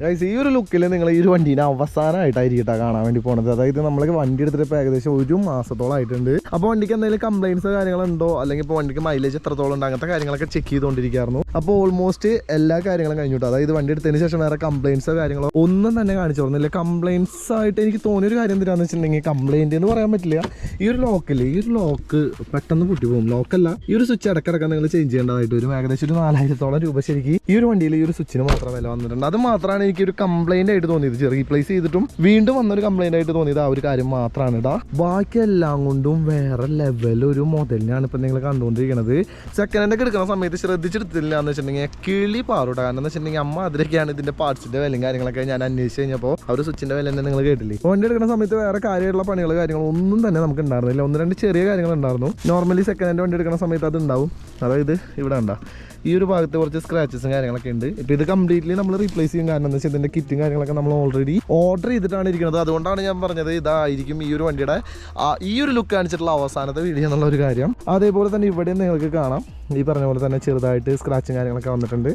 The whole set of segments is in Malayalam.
ഗൈസ് ഈ ഒരു ലുക്കിൽ നിങ്ങൾ ഈ ഒരു വണ്ടീനെ അവസാനമായിട്ടായിരിക്കും കേട്ടോ കാണാൻ വേണ്ടി പോണത്. അതായത് നമ്മൾ വണ്ടി എടുത്തിട്ട് ഇപ്പോൾ ഏകദേശം ഒരു മാസത്തോളം ആയിട്ടുണ്ട്. അപ്പോൾ വണ്ടിക്ക് എന്തെങ്കിലും കംപ്ലൈൻസ് കാര്യങ്ങളുണ്ടോ? അല്ലെങ്കിൽ ഇപ്പോൾ വണ്ടിക്ക് മൈലേജ് എത്രത്തോളം ഉണ്ട്? അങ്ങനത്തെ കാര്യങ്ങളൊക്കെ ചെക്ക് ചെയ്തുകൊണ്ടിരിക്കുകയായിരുന്നു. അപ്പോൾ ഓൾമോസ്റ്റ് എല്ലാ കാര്യങ്ങളും കഴിഞ്ഞു കേട്ടോ അതായത് വണ്ടി എടുത്തതിന് ശേഷം വേറെ കംപ്ലൈൻസ് കാര്യങ്ങളോ ഒന്നും തന്നെ കാണിച്ചു തന്നില്ല. കംപ്ലൈൻസ് ആയിട്ട് എനിക്ക് തോന്നിയ ഒരു കാര്യം എന്താണെന്ന് വെച്ചിട്ടുണ്ടെങ്കിൽ കംപ്ലൈന്റ് എന്ന് പറയാൻ പറ്റില്ല. ഈ ഒരു ലോക്കില്ലേ ഈ ഒരു ലോക്ക് പെട്ടെന്ന് പൊട്ടി പോകും. ലോക്കല്ല ഈ ഒരു സ്വിച്ച് ഇടക്കിടക്കാൻ നിങ്ങൾ ചേഞ്ച് ചെയ്യേണ്ടതായിട്ട് വരും. ഏകദേശം ഒരു നാലായിരത്തോളം രൂപ ശരിക്കും ഈ ഒരു വണ്ടിയിൽ ഈ ഒരു സ്വിച്ചിന് മാത്രം വില വന്നിട്ടുണ്ട്. അത് മാത്രമാണ് എനിക്ക് ഒരു കംപ്ലൈന്റ് ആയിട്ട് തോന്നിയത്. റീപ്ലേസ് ചെയ്തിട്ടും വീണ്ടും വന്നൊരു കംപ്ലൈന്റ് ആയിട്ട് തോന്നിയത് ആ ഒരു കാര്യം മാത്രമാണ് ഇടാ ബാക്കി എല്ലാം കൊണ്ടും വേറെ ലെവൽ ഒരു മുതലിനാണ് ഇപ്പം നിങ്ങൾ കണ്ടുകൊണ്ടിരിക്കുന്നത് സെക്കൻഡ് ഹാൻഡ് ഒക്കെ എടുക്കുന്ന സമയത്ത് ശ്രദ്ധിച്ചെടുത്തില്ല എന്ന് വെച്ചിട്ടുണ്ടെങ്കിൽ കിളി പാറുട്ടോ. കാരണം എന്ന് വെച്ചിട്ടുണ്ടെങ്കിൽ അമ്മ അതിലൊക്കെയാണ് ഇതിന്റെ പാർട്സിന്റെ വിലയും കാര്യങ്ങളൊക്കെ ഞാൻ അന്വേഷിച്ച് കഴിഞ്ഞപ്പോൾ അവർ സ്വിച്ചിന്റെ വില തന്നെ നിങ്ങൾ കേട്ടില്ലേ? വണ്ടി എടുക്കുന്ന സമയത്ത് വേറെ കാര്യമായിട്ടുള്ള പണികൾ കാര്യങ്ങളൊന്നും തന്നെ നമുക്ക് ഉണ്ടായിരുന്നില്ല. ഒന്ന് രണ്ട് ചെറിയ കാര്യങ്ങൾ ഉണ്ടായിരുന്നു. നോർമലി സെക്കൻഡ് ഹാൻഡ് വണ്ടി എടുക്കുന്ന സമയത്ത് അത് ഉണ്ടാവും. അതായത് ഇവിടെ ഉണ്ടാ ഈ ഒരു ഭാഗത്ത് കുറച്ച് സ്ക്രാച്ചസും കാര്യങ്ങളൊക്കെ ഉണ്ട്. ഇപ്പൊ ഇത് കംപ്ലീറ്റ്ലി നമ്മൾ റീപ്ലേസ് ചെയ്യും. കാരണം എന്താ വെച്ചാൽ ഇതിന്റെ കിറ്റും കാര്യങ്ങളൊക്കെ നമ്മൾ ഓൾറെഡി ഓർഡർ ചെയ്തിട്ടാണ് ഇരിക്കുന്നത്. അതുകൊണ്ടാണ് ഞാൻ പറഞ്ഞത് ഇതായിരിക്കും ഈ ഒരു വണ്ടിയുടെ ഈ ഒരു ലുക്ക് കാണിച്ചിട്ടുള്ള അവസാനത്തെ വീഡിയോ എന്നുള്ള ഒരു കാര്യം. അതേപോലെ തന്നെ ഇവിടെ നിങ്ങൾക്ക് കാണാം. ഈ പറഞ്ഞ പോലെ തന്നെ ചെറുതായിട്ട് സ്ക്രാച്ചും കാര്യങ്ങളൊക്കെ വന്നിട്ടുണ്ട്.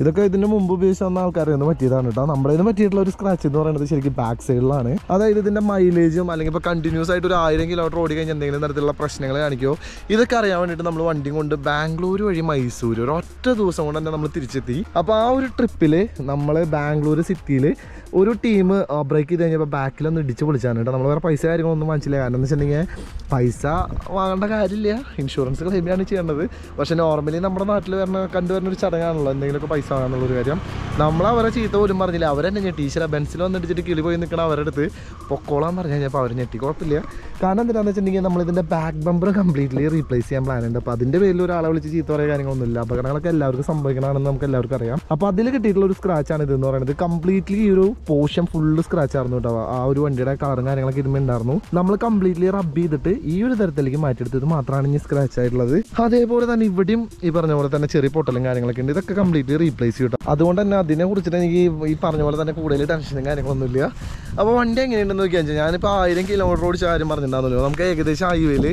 ഇതൊക്കെ ഇതിന്റെ മുമ്പ് ഉപയോഗിച്ച് വന്ന ആൾക്കാരെ ഒന്ന് പറ്റിയതാണ് കേട്ടോ. നമ്മുടെ പറ്റിയിട്ടുള്ള ഒരു സ്ക്രാച്ച് എന്ന് പറയുന്നത് ശരിക്കും ബാക്ക് സൈഡിലാണ് അതായത് ഇതിന്റെ മൈലേജും അല്ലെങ്കിൽ ഇപ്പോൾ കണ്ടിന്യൂസ് ആയിട്ട് ഒരു ആയിരം കിലോമീറ്റർ ഓടി കഴിഞ്ഞാൽ എന്തെങ്കിലും തരത്തിലുള്ള പ്രശ്നങ്ങൾ കാണിക്കുമോ ഇതൊക്കെ അറിയാൻ വേണ്ടിയിട്ട് നമ്മൾ വണ്ടി കൊണ്ട് ബാംഗ്ലൂർ വഴി മൈസൂർ ഒരു ഒറ്റ ദിവസം കൊണ്ട് തന്നെ നമ്മൾ തിരിച്ചെത്തി. അപ്പോൾ ആ ഒരു ട്രിപ്പിൽ നമ്മൾ ബാംഗ്ലൂർ സിറ്റിയിൽ ഒരു ടീം ബ്രേക്ക് ചെയ്ത് കഴിഞ്ഞപ്പോൾ ബാക്കിലൊന്ന് ഇടിച്ച് വിളിച്ചാണ് കേട്ടോ. നമ്മൾ വേറെ പൈസ കാര്യങ്ങളൊന്നും വാങ്ങിച്ചില്ല. കാരണം എന്ന് വെച്ചിട്ടുണ്ടെങ്കിൽ പൈസ വാങ്ങേണ്ട കാര്യമില്ല. ഇൻഷുറൻസ് ക്ലെയിമാണ് ചെയ്യേണ്ടത്. പക്ഷേ നോർമലി നമ്മുടെ നാട്ടിൽ വരുന്ന കണ്ടുവരുന്ന ഒരു ചടങ്ങാണല്ലോ. എന്തെങ്കിലുമൊക്കെ പൈസ വാങ്ങാനുള്ള ഒരു കാര്യം. നമ്മൾ അവരെ ചീത്ത പോലും പറഞ്ഞില്ല. അവരെന്നെ ഞെട്ടി. ഈശ്വര ബെൻസിൽ വന്നിടിച്ചിട്ട് കിളി പോയി നിൽക്കണം അവരുടെ അടുത്ത് പൊക്കോളാൻ പറഞ്ഞു കഴിഞ്ഞപ്പോൾ അവർ ഞെട്ടി. കുഴപ്പമില്ല. കാരണം എന്താണെന്ന് വെച്ചിട്ടുണ്ടെങ്കിൽ നമ്മളിതിന്റെ ബാക്ക് ബമ്പർ കംപ്ലീറ്റ്ലി റീപ്ലേസ് ചെയ്യാൻ പ്ലാൻ ഉണ്ട്. അപ്പോൾ അതിന്റെ പേരിൽ ഒരാളെ വിളിച്ച് ചീത്ത പറയുക കാര്യങ്ങളൊന്നുമില്ല. അപകടങ്ങളൊക്കെ എല്ലാവർക്കും സംഭവിക്കണമെന്ന് നമുക്ക് എല്ലാവർക്കും അറിയാം. അപ്പോൾ അതിൽ കിട്ടിയിട്ടുള്ള ഒരു സ്ക്രാച്ചാണ് ഇതെന്ന് പറയുന്നത്. കംപ്ലീറ്റ്ലി ഒരു പോർഷൻ ഫുള്ള് സ്ക്രാച്ച് ആയിരുന്നു കേട്ടോ. ആ ഒരു വണ്ടിയുടെ കളറും കാര്യങ്ങളൊക്കെ ഇതുമ്പോൾ ഉണ്ടായിരുന്നു. നമ്മൾ കംപ്ലീറ്റ്ലി റബ്ബ് ചെയ്തിട്ട് ഈ ഒരു തരത്തിലേക്ക് മാറ്റിയെടുത്തത് മാത്രമാണ് ഇനി സ്ക്രാച്ച് ആയിട്ടുള്ളത്. അതേപോലെ തന്നെ ഇവിടെയും ഈ പറഞ്ഞ പോലെ തന്നെ ചെറിയ പൊട്ടലും കാര്യങ്ങളൊക്കെ ഉണ്ട്. ഇതൊക്കെ കംപ്ലീറ്റ്ലി റീപ്ലേസ് ചെയ്യും അതുകൊണ്ട് തന്നെ അതിനെ കുറിച്ചിട്ട് എനിക്ക് ഈ പറഞ്ഞ പോലെ തന്നെ കൂടുതൽ ടെൻഷനും കാര്യങ്ങളൊന്നും ഇല്ല. അപ്പോൾ വണ്ടി എങ്ങനെയുണ്ടെന്ന് നോക്കിയാൽ ഞാനിപ്പോൾ ആയിരം കിലോമീറ്റർ ഓടിച്ച ആരും പറഞ്ഞിട്ടുണ്ടാകുന്നല്ലോ നമുക്ക് ഏകദേശം ഹൈവേയിൽ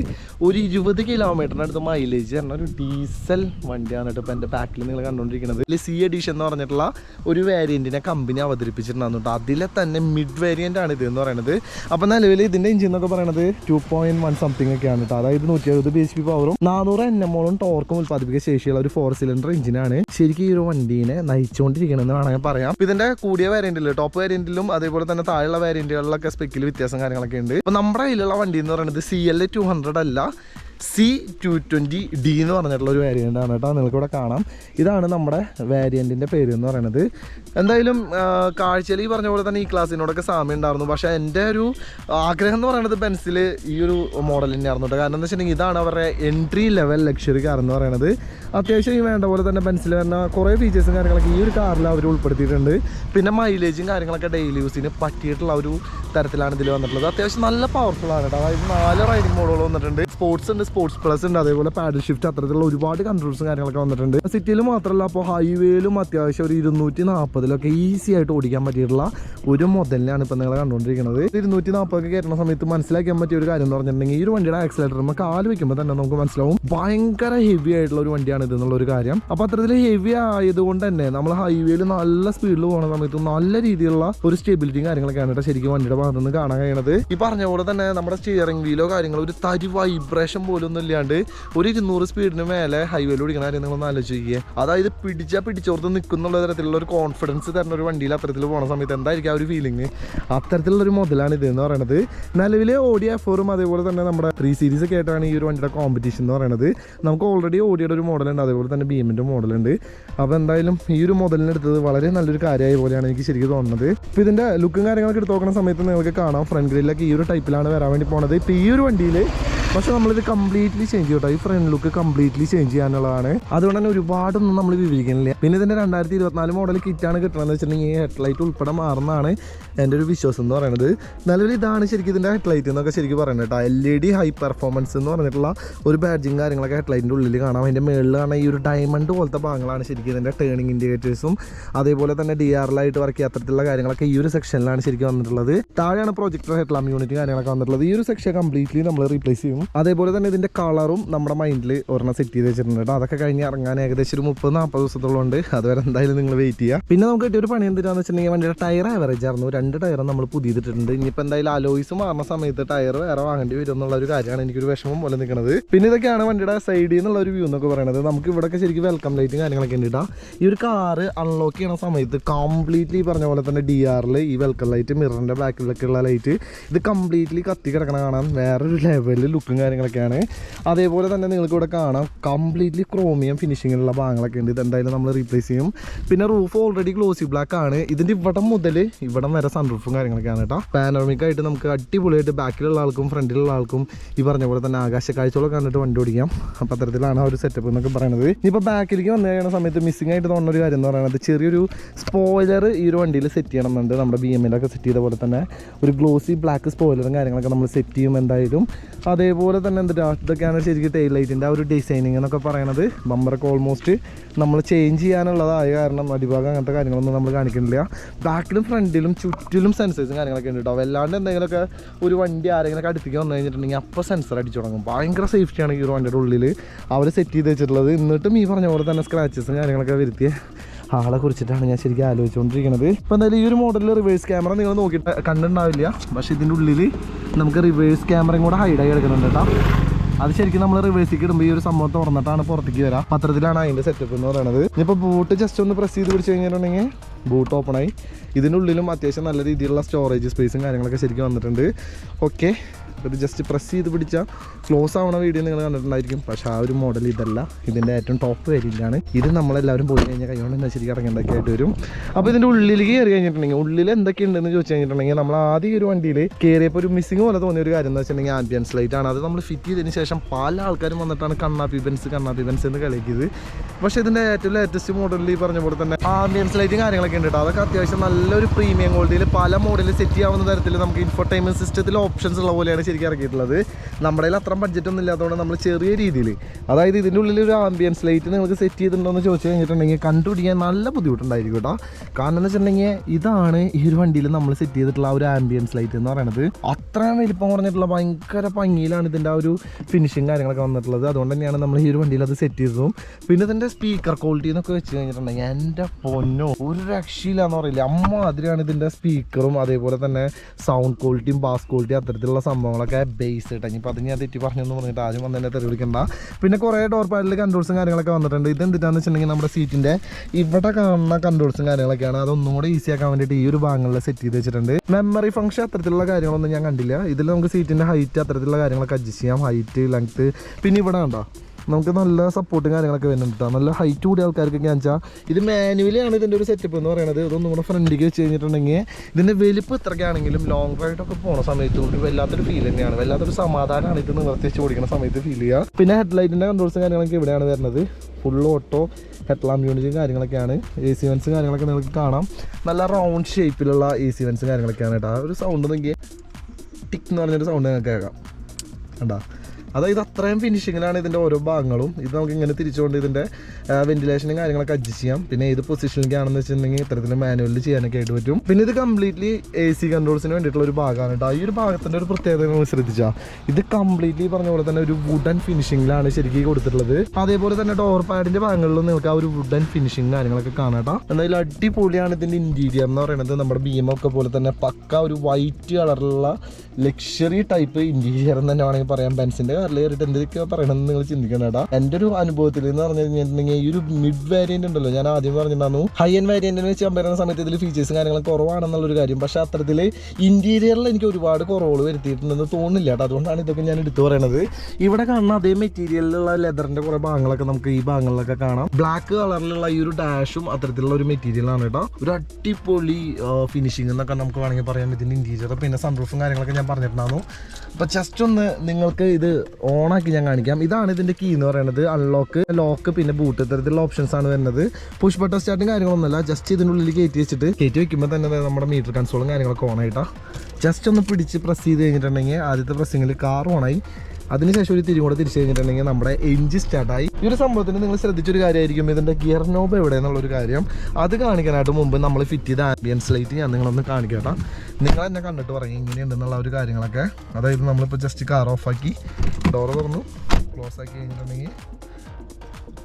ഒരു ഇരുപത് കിലോമീറ്ററിന് അടുത്ത് മൈലേജ് പറഞ്ഞ ഒരു ഡീസൽ വണ്ടിയാണ് കേട്ടോ ഇപ്പോൾ എന്റെ ബാക്കിൽ നിങ്ങൾ കണ്ടുകൊണ്ടിരിക്കുന്നത് ഇതിൽ സി എഡിഷൻ എന്ന് പറഞ്ഞിട്ടുള്ള ഒരു വേരിയന്റിനെ കമ്പനി അവതരിപ്പിച്ചിട്ടുണ്ടായിരുന്നു കേട്ടോ അതിലെ തന്നെ മിഡ് വേരിയന്റ് ആണ് ഇത് എന്ന് പറയുന്നത്. അപ്പോൾ നിലവിൽ ഇതിന്റെ എഞ്ചിൻ എന്നൊക്കെ പറയുന്നത് ടു പോയിന്റ് വൺ സംതിങ് ഒക്കെയാണ് കേട്ടോ അതായത് നൂറ്റി എഴുപത് ബി എച്ച് പി പവറും നാനൂറ് എൻ എമ്മോളും ടോർക്കും ഉൽപ്പാദിപ്പിക്കുക ശേഷിയുള്ള ഒരു ഫോർ സിലിണ്ടർ എഞ്ചിനാണ് ശരിക്കും ഈ ഒരു വണ്ടീനെ നയിച്ചുകൊണ്ടിരിക്കണമെന്ന് വേണമെങ്കിൽ പറയാം. ഇതിന്റെ കൂടിയ വേരിയന്റിൽ ടോപ്പ് വേരിയന്റിലും അതേപോലെ തന്നെ താഴെയുള്ള വേരിയന്റുകളിലൊക്കെ സ്പെക്കിൽ വ്യത്യാസം കാര്യങ്ങളൊക്കെ ഉണ്ട്. അപ്പോൾ നമ്മുടെ കയ്യിലുള്ള വണ്ടി എന്ന് പറയുന്നത് സി എൽ ടു ഹൺഡ്രഡ് അല്ല. സി ടു ട്വന്റി ഡി എന്ന് പറഞ്ഞിട്ടുള്ള ഒരു വേരിയന്റ് ആണ് കേട്ടോ. നിങ്ങൾക്ക് ഇവിടെ കാണാം. ഇതാണ് നമ്മുടെ വേരിയന്റിന്റെ പേര് എന്ന് പറയുന്നത്. എന്തായാലും കാഴ്ചയിൽ ഈ പറഞ്ഞ പോലെ തന്നെ ഈ ക്ലാസ്സിനോടൊക്കെ സാമ്യം ഉണ്ടായിരുന്നു. പക്ഷേ എന്റെ ഒരു ആഗ്രഹം എന്ന് പറയുന്നത് ബെൻസിൽ ഈ ഒരു മോഡൽ തന്നെയായിരുന്നു കേട്ടോ. കാരണം എന്താ വെച്ചിട്ടുണ്ടെങ്കിൽ ഇതാണ് അവരുടെ എൻട്രി ലെവൽ ലക്ഷറി കാർ എന്ന് പറയുന്നത്. അത്യാവശ്യം ഈ വേണ്ട പോലെ തന്നെ പെൻസിൽ വരുന്ന കുറേ ഫീച്ചേഴ്സും കാര്യങ്ങളൊക്കെ ഈ ഒരു കാറിൽ അവർ ഉൾപ്പെടുത്തിയിട്ടുണ്ട്. പിന്നെ മൈലേജും കാര്യങ്ങളൊക്കെ ഡെയിലി യൂസിന് പറ്റിയിട്ടുള്ള ഒരു തരത്തിലാണ് ഇതിൽ വന്നിട്ടുള്ളത്. അത്യാവശ്യം നല്ല പവർഫുൾ ആണ് കേട്ടോ. അതായത് നാല് റൈഡിംഗ് മോഡുകൾ വന്നിട്ടുണ്ട്. സ്പോർട്സ് ഉണ്ട് സ്പോർട്സ് പ്ലസ് ഉണ്ട്. അതേപോലെ പാഡിൽ ഷിഫ്റ്റ് അത്തരത്തിലുള്ള ഒരുപാട് കൺട്രോൾസും കാര്യങ്ങളൊക്കെ വന്നിട്ടുണ്ട്. സിറ്റിയിൽ മാത്രമല്ല അപ്പോൾ ഹൈവേയിലും അത്യാവശ്യം ഒരു ഇരുന്നൂറ്റി നാൽപ്പതിലൊക്കെ ഈസി ആയിട്ട് ഓടിക്കാൻ പറ്റിയിട്ടുള്ള ഒരു മുതലിനാണ് ഇപ്പോൾ നിങ്ങൾ കണ്ടുകൊണ്ടിരിക്കുന്നത്. ഇരുന്നൂറ്റി നാൽപ്പതൊക്കെ കയറുന്ന സമയത്ത് മനസ്സിലാക്കാൻ പറ്റിയ ഒരു കാര്യം എന്ന് പറഞ്ഞിട്ടുണ്ടെങ്കിൽ ഈ ഒരു വണ്ടിയുടെ ആക്സിലേറ്റർ നമ്മൾ കാൽ വെക്കുമ്പോൾ തന്നെ നമുക്ക് മനസ്സിലാവും ഭയങ്കര ഹെവി ആയിട്ടുള്ള ഒരു വണ്ടിയാണ് ഇത് എന്നുള്ള ഒരു കാര്യം. അപ്പോൾ അത്തരത്തിൽ ഹെവി ആയതുകൊണ്ട് തന്നെ നമ്മൾ ഹൈവേയിൽ നല്ല സ്പീഡിൽ പോകുന്ന സമയത്ത് നല്ല രീതിയിലുള്ള ഒരു സ്റ്റെബിലിറ്റിയും കാര്യങ്ങളൊക്കെയാണ് കേട്ടോ ശരിക്കും വണ്ടിയുടെ ഭാഗത്ത് നിന്ന് കാണാൻ കഴിയുന്നത് ഈ പറഞ്ഞ പോലെ തന്നെ നമ്മുടെ സ്റ്റിയറിംഗ് വീലോ കാര്യങ്ങളോ ഒരു തരി വൈബ്രേഷൻ പോലും ഒന്നും ഇല്ലാണ്ട് ഒരു ഇരുന്നൂറ് സ്പീഡിന് മേലെ ഹൈവേയിൽ ഓടിക്കണ കാര്യം നിങ്ങളൊന്ന് ആലോചിക്കുക അതായത് പിടിച്ചാൽ പിടിച്ചോർത്ത് നിൽക്കുന്നുള്ള തരത്തിലുള്ള ഒരു കോൺഫിഡൻസ് തരുന്ന ഒരു വണ്ടിയിൽ അത്തരത്തിൽ പോകുന്ന സമയത്ത് എന്തായിരിക്കും ആ ഒരു ഫീലിംഗ് അത്തരത്തിലുള്ള ഒരു മുതലാണ് ഇത് എന്ന് പറയുന്നത് നിലവിലെ ഓഡിയ ഫോറും അതേപോലെ തന്നെ നമ്മുടെ ത്രീ സീരീസ് ഒക്കെ ആയിട്ടാണ് ഈ ഒരു വണ്ടിയുടെ കോമ്പറ്റീഷൻ എന്ന് പറയുന്നത് നമുക്ക് ഓൾറെഡി ഓഡിയുടെ ഒരു മോഡലുണ്ട് അതേപോലെ തന്നെ ബീമിന്റെ മോഡലുണ്ട് അപ്പോൾ എന്തായാലും ഈ ഒരു മോഡലിനെടുത്തത് വളരെ നല്ലൊരു കാര്യമായ പോലെയാണ് എനിക്ക് ശരിക്കും തോന്നുന്നത്. ഇപ്പോൾ ഇതിന്റെ ലുക്കും കാര്യങ്ങളൊക്കെ എടുത്ത് നോക്കുന്ന സമയത്ത് നിങ്ങൾക്ക് കാണാം. ഫ്രണ്ട് ഗ്രില്ലൊക്കെ ഈ ഒരു ടൈപ്പിലാണ് വരാൻ വേണ്ടി പോണത്. ഇപ്പോൾ ഈ ഒരു വണ്ടിയിൽ പക്ഷേ നമ്മളിത് കംപ്ലീറ്റ്ലി ചേഞ്ച് ചെയ്യട്ടോ. ഈ ഫ്രണ്ട് ലുക്ക് കംപ്ലീറ്റ്ലി ചേഞ്ച് ചെയ്യാനുള്ളതാണ്. അതുകൊണ്ട് തന്നെ ഒരുപാടൊന്നും നമ്മൾ വിവരിക്കുന്നില്ല പിന്നെ ഇതിന്റെ രണ്ടായിരത്തി ഇരുപത്തിനാല് മോഡൽ കിറ്റാണ് കിട്ടണമെന്ന് വെച്ചിട്ടുണ്ടെങ്കിൽ ഈ ഹെഡ്ലൈറ്റ് ഉൾപ്പെടെ മാറുന്നതാണ് എന്റെ ഒരു വിശ്വാസം എന്ന് പറയുന്നത്. നല്ലൊരു ഇതാണ് ശരിക്കും ഇതിന്റെ ഹെഡ്ലൈറ്റ് എന്നൊക്കെ ശരിക്കും പറയുന്നത് കേട്ടോ. L E D high performance എന്ന് പറഞ്ഞിട്ടുള്ള ഒരു ബാഡ്ജും കാര്യങ്ങളൊക്കെ ഹെഡ്ലൈറ്റിന്റെ ഉള്ളിൽ കാണാം. അതിന്റെ കാണാൻ ഈ ഒരു ഡയമണ്ട് പോലത്തെ ഭാഗങ്ങളാണ് ശരിക്കും ഇതിന്റെ ടേണിംഗ് ഇൻഡിക്കേറ്റേഴ്സും അതേപോലെ തന്നെ ഡി ആറിലായിട്ട് വർക്ക് അത്തരത്തിലുള്ള കാര്യങ്ങളൊക്കെ ഈ ഒരു സെക്ഷനിലാണ് ശരിക്കും വന്നിട്ടുള്ളത്. താഴെയാണ് പ്രൊജക്ടർ ഹെഡ്ലാം യൂണിറ്റ് കാര്യങ്ങളൊക്കെ വന്നിട്ടുള്ളത്. ഈ ഒരു സെക്ഷൻ കംപ്ലീറ്റ്ലി നമ്മൾ റീപ്ലേസ് ചെയ്യും. അതേപോലെ തന്നെ ഇതിന്റെ കളറും നമ്മുടെ മൈൻഡിൽ ഒരെണ്ണം സെറ്റ് ചെയ്ത് വെച്ചിട്ടുണ്ട് കേട്ടോ അതൊക്കെ കഴിഞ്ഞ് ഇറങ്ങാൻ ഏകദേശം ഒരു മുപ്പത് നാൽപ്പത് ദിവസത്തോളം ഉണ്ട് അതുവരെ എന്തായാലും നിങ്ങൾ വെയിറ്റ് ചെയ്യുക പിന്നെ നമുക്ക് കിട്ടിയ ഒരു പണി എന്തിനാന്ന് വെച്ചിട്ടുണ്ടെങ്കിൽ വണ്ടിയുടെ ടയർ ആവറേജ് ആയിരുന്നു. രണ്ട് ടയറും നമ്മൾ പുതിയതിട്ടുണ്ട് ഇനിയിപ്പോൾ എന്തായാലും അലോയ്സ് മാറുന്ന സമയത്ത് ടയർ വേറെ വാങ്ങേണ്ടി വരും എന്നുള്ള ഒരു കാര്യമാണ് എനിക്കൊരു വിഷമം പോലെ നിൽക്കുന്നത്. പിന്നെ ഇതൊക്കെയാണ് വണ്ടിയുടെ സൈഡിൽ നിന്നുള്ള ഒരു വ്യൂ എന്നൊക്കെ പറയുന്നത് നമുക്ക് ഇവിടെയൊക്കെ ശരിക്കും വെൽക്കം ലൈറ്റും കാര്യങ്ങളൊക്കെ ഉണ്ട് ഈ ഒരു കാറ് അൺലോക്ക് ചെയ്യണ സമയത്ത് കംപ്ലീറ്റ്ലി പറഞ്ഞ പോലെ തന്നെ ഡി ആറിൽ ഈ വെൽക്കം ലൈറ്റ് മിററിന്റെ ബാക്കിലൊക്കെ ഉള്ള ലൈറ്റ് ഇത് കംപ്ലീറ്റ്ലി കത്തി കിടക്കണ കാണാൻ വേറൊരു ലെവലിൽ ലുക്കും കാര്യങ്ങളൊക്കെയാണ്. അതേപോലെ തന്നെ നിങ്ങൾക്ക് ഇവിടെ കാണാം. കംപ്ലീറ്റ്ലി ക്രോമിയം ഫിനിഷിങ്ങിലുള്ള ഭാഗങ്ങളൊക്കെ ഉണ്ട്. ഇതെന്തായാലും നമ്മൾ റീപ്ലേസ് ചെയ്യും. പിന്നെ റൂഫ് ഓൾറെഡി ഗ്ലോസി ബ്ലാക്ക് ആണ്. ഇതിന്റെ ഇവിടം മുതൽ ഇവിടം വരെ സൺറൂഫും കാര്യങ്ങളൊക്കെയാണ് കേട്ടോ. പാനോമിക് ആയിട്ട് നമുക്ക് അടിപൊളിയായിട്ട് ബാക്കിലുള്ള ആൾക്കും ഫ്രണ്ടിലുള്ള ആൾക്കും ഈ പറഞ്ഞ പോലെ തന്നെ ആകാശ കാഴ്ചകളൊക്കെ കണ്ടിട്ട് വണ്ടി ഓടിക്കാം. അപ്പം അത്തരത്തിലാണ് ആ ഒരു സെറ്റപ്പ് എന്നൊക്കെ പറയുന്നത് ഇനിയിപ്പോൾ ബാക്കിലേക്ക് വന്നു കഴിയുന്ന സമയത്ത് മിസ്സിംഗ് ആയിട്ട് തോന്നുന്ന ഒരു കാര്യം എന്ന് പറയുന്നത് ചെറിയൊരു സ്പോയിലർ ഈ ഒരു വണ്ടിയിൽ സെറ്റ് ചെയ്യണം എന്നുണ്ട് നമ്മുടെ ബി എമ്മിലൊക്കെ സെറ്റ് ചെയ്ത പോലെ തന്നെ ഒരു ഗ്ലോസി ബ്ലാക്ക് സ്പോയിലറും കാര്യങ്ങളൊക്കെ നമ്മൾ സെറ്റ് ചെയ്യും എന്തായാലും. അതേപോലെ തന്നെ എന്താ ഇതൊക്കെയാണ് ശരിക്കും ടെയിൽ ലൈറ്റിന്റെ ആ ഒരു ഡിസൈനിങ് എന്നൊക്കെ പറയണത്. ബമ്പറൊക്കെ ഓൾമോസ്റ്റ് നമ്മൾ ചേഞ്ച് ചെയ്യാനുള്ളതായ കാരണം അടിഭാഗം അങ്ങനത്തെ കാര്യങ്ങളൊന്നും നമ്മൾ കാണിക്കുന്നില്ല. ബാക്കിലും ഫ്രണ്ടിലും ചുറ്റിലും സെൻസേഴ്സും കാര്യങ്ങളൊക്കെ ഉണ്ട് കേട്ടോ വല്ലാണ്ട് എന്തെങ്കിലുമൊക്കെ ഒരു വണ്ടി ആരെങ്കിലും അടുപ്പിക്കാൻ വന്നു കഴിഞ്ഞിട്ടുണ്ടെങ്കിൽ അപ്പോൾ സെൻസർ അടിച്ചു തുടങ്ങും. ഭയങ്കര സേഫ്റ്റിയാണ് ഈ ഒരു വണ്ടിയുടെ ഉള്ളിൽ അവർ സെറ്റ് ചെയ്ത് വെച്ചിട്ടുള്ളത്. എന്നിട്ടും ഈ പറഞ്ഞ പോലെ തന്നെ സ്ക്രാച്ചസും കാര്യങ്ങളൊക്കെ വരുത്തിയ ആളെ കുറിച്ചിട്ടാണ് ഞാൻ ശരിക്കും ആലോചിച്ചുകൊണ്ടിരിക്കുന്നത് ഇപ്പോൾ എന്തായാലും ഈ ഒരു മോഡലിൽ റിവേഴ്സ് ക്യാമറ നിങ്ങൾ നോക്കിയിട്ട് കണ്ടിട്ടുണ്ടാവില്ല. പക്ഷേ ഇതിന്റെ ഉള്ളിൽ നമുക്ക് റിവേഴ്സ് ക്യാമറയും കൂടെ ഹൈഡായി എടുക്കുന്നുണ്ട് കേട്ടോ അത് ശരിക്കും നമ്മൾ റിവേഴ്സിക്ക് ഇടുമ്പോൾ ഈ ഒരു സംഭവം തുറന്നിട്ടാണ് പുറത്തേക്ക് വരാം. പത്രത്തിലാണ് അതിന്റെ സെറ്റപ്പ് എന്ന് പറയുന്നത് ഇനിയിപ്പോൾ ബൂട്ട് ജസ്റ്റ് ഒന്ന് പ്രസ് ചെയ്ത് പിടിച്ച് കഴിഞ്ഞിട്ടുണ്ടെങ്കിൽ ബൂട്ട് ഓപ്പൺ ആയി. ഇതിനുള്ളിലും അത്യാവശ്യം നല്ല രീതിയിലുള്ള സ്റ്റോറേജ് സ്പേസും കാര്യങ്ങളൊക്കെ ശരിക്കും വന്നിട്ടുണ്ട്. ഓക്കെ ഇത് ജസ്റ്റ് പ്രസ് ചെയ്ത് പിടിച്ചാൽ ക്ലോസ് ആവണ വീഡിയോ നിങ്ങൾ കണ്ടിട്ടുണ്ടായിരിക്കും. പക്ഷേ ആ ഒരു മോഡൽ ഇതല്ല. ഇതിന്റെ ഏറ്റവും ടോപ്പ് വേരിയന്റാണ് ഇത് നമ്മളെല്ലാവരും പോയി കഴിഞ്ഞാൽ കൈകൊണ്ട് ശരിക്കും ഇറങ്ങേണ്ടതൊക്കെ ആയിട്ട് വരും. അപ്പോൾ ഇതിന്റെ ഉള്ളിൽ കയറി കഴിഞ്ഞിട്ടുണ്ടെങ്കിൽ ഉള്ളിൽ എന്തൊക്കെ ഉണ്ടെന്ന് ചോദിച്ചു കഴിഞ്ഞിട്ടുണ്ടെങ്കിൽ നമ്മൾ ആദ്യം ഒരു വണ്ടിയിൽ കയറിയപ്പോൾ ഒരു മിസ്സിങ് പോലെ തോന്നിയ ഒരു കാര്യം എന്ന് വെച്ചിട്ടുണ്ടെങ്കിൽ ആംബിയൻസ് ലൈറ്റ് ആണ്. അത് നമ്മൾ ഫിറ്റ് ചെയ്തതിന് ശേഷം പല ആൾക്കാരും വന്നിട്ടാണ് കണ്ണാപ്പിബൻസ് കണ്ണാപ്പിബൻസ് കണ്ണാപ്പി ബെൻസ് എന്ന് കളിക്കിയത് പക്ഷേ ഇതിന്റെ ഏറ്റവും ലേറ്റസ്റ്റ് മോഡലിൽ ഈ പറഞ്ഞ പോലെ തന്നെ ആംബിയൻസ് ലൈറ്റും കാര്യങ്ങളൊക്കെ ഉണ്ട് കേട്ടോ. അതൊക്കെ അത്യാവശ്യം നല്ലൊരു പ്രീമിയം ക്വാളിറ്റിയിൽ പല മോഡലിൽ സെറ്റ് ചെയ്യാവുന്ന തരത്തിൽ നമുക്ക് ഇൻഫോർടൈൻമെന്റ് സിസ്റ്റത്തിൽ ഓപ്ഷൻസ് ഉള്ള പോലെയാണ് ശരിക്കും ഇറക്കിയിട്ടുള്ളത്. നമ്മുടെ കയ്യിൽ അത്ര ബഡ്ജറ്റ് ഒന്നും ഇല്ലാത്തതുകൊണ്ട് നമ്മൾ ചെറിയ രീതിയിൽ അതായത് ഇതിന്റെ ഉള്ളിൽ ഒരു ആംബിയൻസ് ലൈറ്റ് നിങ്ങൾക്ക് സെറ്റ് ചെയ്തിട്ടുണ്ടോ എന്ന് ചോദിച്ചു കഴിഞ്ഞിട്ടുണ്ടെങ്കിൽ കണ്ടുപിടിക്കാൻ നല്ല ബുദ്ധിമുട്ടുണ്ടായിരിക്കും കേട്ടോ. കാരണം എന്ന് വെച്ചിട്ടുണ്ടെങ്കിൽ ഇതാണ് ഈ ഒരു വണ്ടിയിൽ നമ്മൾ സെറ്റ് ചെയ്തിട്ടുള്ള ആ ഒരു ആംബിയൻസ് ലൈറ്റ് എന്ന് പറയുന്നത് അത്രയും വലിപ്പം കുറഞ്ഞിട്ടുള്ള ഭയങ്കര ഭംഗിയിലാണ് ഇതിന്റെ ആ ഒരു ഫിനിഷിങ് കാര്യങ്ങളൊക്കെ വന്നിട്ടുള്ളത്. അതുകൊണ്ട് തന്നെയാണ് നമ്മൾ ഈ ഒരു വണ്ടിയിൽ അത് സെറ്റ് ചെയ്തതും. പിന്നെ ഇതിന്റെ സ്പീക്കർ ക്വാളിറ്റി എന്നൊക്കെ വെച്ച് കഴിഞ്ഞിട്ടുണ്ടെങ്കിൽ എന്റെ പൊന്നോ ഒരു രക്ഷയില്ലാന്ന് പറയില്ല. അമ്മ അതിരാണ് ഇതിന്റെ സ്പീക്കറും അതേപോലെ തന്നെ സൗണ്ട് ക്വാളിറ്റിയും ബാസ് ക്വാളിറ്റിയും അത്തരത്തിലുള്ള സംഭവങ്ങളൊക്കെ ബേസ് കേട്ടോ ഇനിയിപ്പോൾ അത് ഞാൻ തെറ്റി പറഞ്ഞെന്ന് പറഞ്ഞിട്ട് ആദ്യം വന്ന് തെറി വിളിക്കണ്ട. പിന്നെ കുറേ ഡോർ പാഡിൽ കൺട്രോൾസും കാര്യങ്ങളൊക്കെ വന്നിട്ടുണ്ട്. ഇത് എന്തിനാന്ന് വെച്ചിട്ടുണ്ടെങ്കിൽ നമ്മുടെ സീറ്റിന്റെ ഇവിടെ കാണുന്ന കൺട്രോൾസും കാര്യങ്ങളൊക്കെയാണ്. അതൊന്നും കൂടെ ഈസി ആക്കാൻ വേണ്ടിയിട്ട് ഈ ഒരു ഭാഗങ്ങളിൽ സെറ്റ് ചെയ്ത് വെച്ചിട്ടുണ്ട്. മെമ്മറി ഫംഗ്ഷൻ അത്തരത്തിലുള്ള കാര്യങ്ങളൊന്നും ഞാൻ കണ്ടില്ല. ഇതിൽ നമുക്ക് സീറ്റിന്റെ ഹൈറ്റ് അത്തരത്തിലുള്ള കാര്യങ്ങളൊക്കെ അഡ്ജസ്റ്റ് ചെയ്യാം. ഹൈറ്റ് ലെങ്ത്ത് പിന്നെ ഇവിടെ കണ്ടോ? നമുക്ക് നല്ല സപ്പോർട്ടും കാര്യങ്ങളൊക്കെ വരുന്നുണ്ട്. നല്ല ഹൈറ്റ് കൂടിയ ആൾക്കാർക്കൊക്കെ വെച്ചാൽ ഇത് മാനുവലി ആണ് ഇതിന്റെ ഒരു സെറ്റപ്പ് എന്ന് പറയുന്നത് ഇതൊന്നും കൂടെ ഫ്രണ്ടിലേക്ക് വെച്ച് കഴിഞ്ഞിട്ടുണ്ടെങ്കിൽ ഇതിന്റെ വലിപ്പം ഇത്രയ്ക്കാണെങ്കിലും ലോങ് റൈഡൊക്കെ പോണ സമയത്ത് ഒരു വല്ലാത്തൊരു ഫീൽ തന്നെയാണ്. വല്ലാത്തൊരു സമാധാനമാണ് ഇത് നിർത്തി വെച്ച് ഓടിക്കുന്ന സമയത്ത് ഫീൽ ചെയ്യുക പിന്നെ ഹെഡ്ലൈറ്റിന്റെ കൺട്രോൾസും കാര്യങ്ങളൊക്കെ ഇവിടെയാണ് വരുന്നത്. ഫുൾ ഓട്ടോ ഹെഡ് ലാം യൂണിറ്റും കാര്യങ്ങളൊക്കെയാണ്. എ സി വെൻസ് കാര്യങ്ങളൊക്കെ നിങ്ങൾക്ക് കാണാം. നല്ല റൗണ്ട് ഷേപ്പിലുള്ള എ സി വെൻസ് കാര്യങ്ങളൊക്കെയാണ് കേട്ടോ ആ ഒരു സൗണ്ട് നിങ്ങൾക്ക് ടിക്ക് എന്ന് പറഞ്ഞൊരു സൗണ്ട് നിങ്ങൾക്ക് കേൾക്കാം. കണ്ടാ? അതായത് അത്രയും ഫിനിഷിങ്ങിലാണ് ഇതിന്റെ ഓരോ ഭാഗങ്ങളും. ഇത് നമുക്ക് ഇങ്ങനെ തിരിച്ചുകൊണ്ട് ഇതിന്റെ വെന്റിലേഷനും കാര്യങ്ങളൊക്കെ അഡ്ജസ്റ്റ് ചെയ്യാം. പിന്നെ ഏത് പൊസിഷനിലേക്കാണെന്ന് വെച്ചിട്ടുണ്ടെങ്കിൽ ഇത്തരത്തിൽ മാനുവലിൽ ചെയ്യാനൊക്കെ ആയിട്ട് പറ്റും. പിന്നെ ഇത് കംപ്ലീറ്റ്ലി എ സി കൺട്രോൾസിന് വേണ്ടിയിട്ടുള്ള ഒരു ഭാഗമാണ് കേട്ടോ ഈ ഒരു ഭാഗത്തിന്റെ ഒരു പ്രത്യേകത നിങ്ങൾ ശ്രദ്ധിച്ചാൽ ഇത് കംപ്ലീറ്റ്ലി പറഞ്ഞ പോലെ തന്നെ ഒരു വുഡൻ ഫിനിഷിങ്ങിലാണ് ശരിക്കും കൊടുത്തിട്ടുള്ളത്. അതേപോലെ തന്നെ ഡോർ പാഡിന്റെ ഭാഗങ്ങളിലും നിങ്ങൾക്ക് ആ ഒരു വുഡൻ ഫിനിഷിങ് കാര്യങ്ങളൊക്കെ കാണാം കേട്ടോ എന്തായാലും അടിപൊളിയാണ് ഇതിന്റെ ഇന്റീരിയർ എന്ന് പറയുന്നത്. നമ്മുടെ ബി എം ഒക്കെ പോലെ തന്നെ പക്ക ഒരു വൈറ്റ് കളറിലുള്ള ലക്ഷറി ടൈപ്പ് ഇന്റീരിയർ എന്ന് തന്നെ വേണമെങ്കിൽ പറയാം. ബെൻസിന്റെ കാറിൽ കയറിയിട്ട് എന്തൊക്കെയാ പറയണമെന്ന് നിങ്ങൾ ചിന്തിക്കണം എന്റെ ഒരു അനുഭവത്തിൽ എന്ന് പറഞ്ഞു കഴിഞ്ഞിട്ടുണ്ടെങ്കിൽ ഈ ഒരു മിഡ് വേരിയന്റ് ഉണ്ടല്ലോ. ഞാൻ ആദ്യം പറഞ്ഞിട്ടുണ്ടായിരുന്നു ഹൈ എൻ വേരിയന്റിനെ വെച്ച് കമ്പയർ ചെയ്യുന്ന സമയത്ത് ഇതിൽ ഫീച്ചേഴ്സും കാര്യങ്ങളും കുറവാണെന്നുള്ളൊരു കാര്യം. പക്ഷേ അത്തരത്തിൽ ഇന്റീരിയറിൽ എനിക്ക് ഒരുപാട് കുറവുകൾ വരുത്തിയിട്ടുണ്ടെന്ന് തോന്നുന്നില്ല കേട്ടോ അതുകൊണ്ടാണ് ഇതൊക്കെ ഞാൻ എടുത്തു പറയണത്. ഇവിടെ കാണുന്ന അതേ മെറ്റീരിയലിലുള്ള ലെതറിന്റെ കുറെ ഭാഗങ്ങളൊക്കെ നമുക്ക് ഈ ഭാഗങ്ങളിലൊക്കെ കാണാം. ബ്ലാക്ക് കളറിലുള്ള ഈ ഒരു ഡാഷും അത്തരത്തിലുള്ള ഒരു മെറ്റീരിയലാണ് കേട്ടോ ഒരു അടിപൊളി ഫിനിഷിംഗ് എന്നൊക്കെ നമുക്ക് വേണമെങ്കിൽ പറയാൻ ഇതിന്റെ ഇന്റീരിയർ പിന്നെ സൺറൂഫും കാര്യങ്ങളൊക്കെ ഞാൻ പറഞ്ഞിട്ടുണ്ടായിരുന്നു. അപ്പോൾ ജസ്റ്റ് ഒന്ന് നിങ്ങൾക്ക് ഇത് ഓണാക്കി ഞാൻ കാണിക്കാം. ഇതാണ് ഇതിന്റെ കീ എന്ന് പറയുന്നത്. അൺലോക്ക് ലോക്ക് പിന്നെ ബൂട്ട് ഇത്തരത്തിലുള്ള ഓപ്ഷൻസ് ആണ് വരുന്നത്. പുഷ് ബട്ടൺ സ്റ്റാർട്ടും കാര്യങ്ങളൊന്നുമല്ല. ജസ്റ്റ് ഇതിനുള്ളിൽ കയറ്റി വെച്ചിട്ട് കയറ്റി വെക്കുമ്പോൾ തന്നെ നമ്മുടെ മീറ്റർ കൺസോളും കാര്യങ്ങളൊക്കെ ഓൺ ആയിട്ടാ. ജസ്റ്റ് ഒന്ന് പിടിച്ച് പ്രസ് ചെയ്ത് കഴിഞ്ഞിട്ടുണ്ടെങ്കിൽ ആദ്യത്തെ പ്രസ്സിങ്ങിൽ കാർ ഓണായി അതിനുശേഷം ഒരു തിരികൂടെ തിരിച്ചു കഴിഞ്ഞിട്ടുണ്ടെങ്കിൽ നമ്മുടെ എഞ്ചിൻ സ്റ്റാർട്ടായി. ഈ ഒരു സംഭവത്തിന് നിങ്ങൾ ശ്രദ്ധിച്ചൊരു കാര്യമായിരിക്കും. ഇതിന്റെ ഗിയർ നോബ് എവിടെ എന്നുള്ളൊരു കാര്യം. അത് കാണിക്കാനായിട്ട് മുമ്പ് നമ്മൾ ഫിറ്റ് ചെയ്ത ആംബിയൻസ് ലൈറ്റ് ഞാൻ നിങ്ങളൊന്ന് കാണിക്കട്ടാ. നിങ്ങൾ എന്നെ കണ്ടിട്ട് പറയും ഇങ്ങനെയുണ്ടെന്നുള്ള ഒരു കാര്യങ്ങളൊക്കെ. അതായത് നമ്മളിപ്പോൾ ജസ്റ്റ് കാർ ഓഫാക്കി ഡോർ തുറന്നു ക്ലോസ് ആക്കി കഴിഞ്ഞിട്ടുണ്ടെങ്കിൽ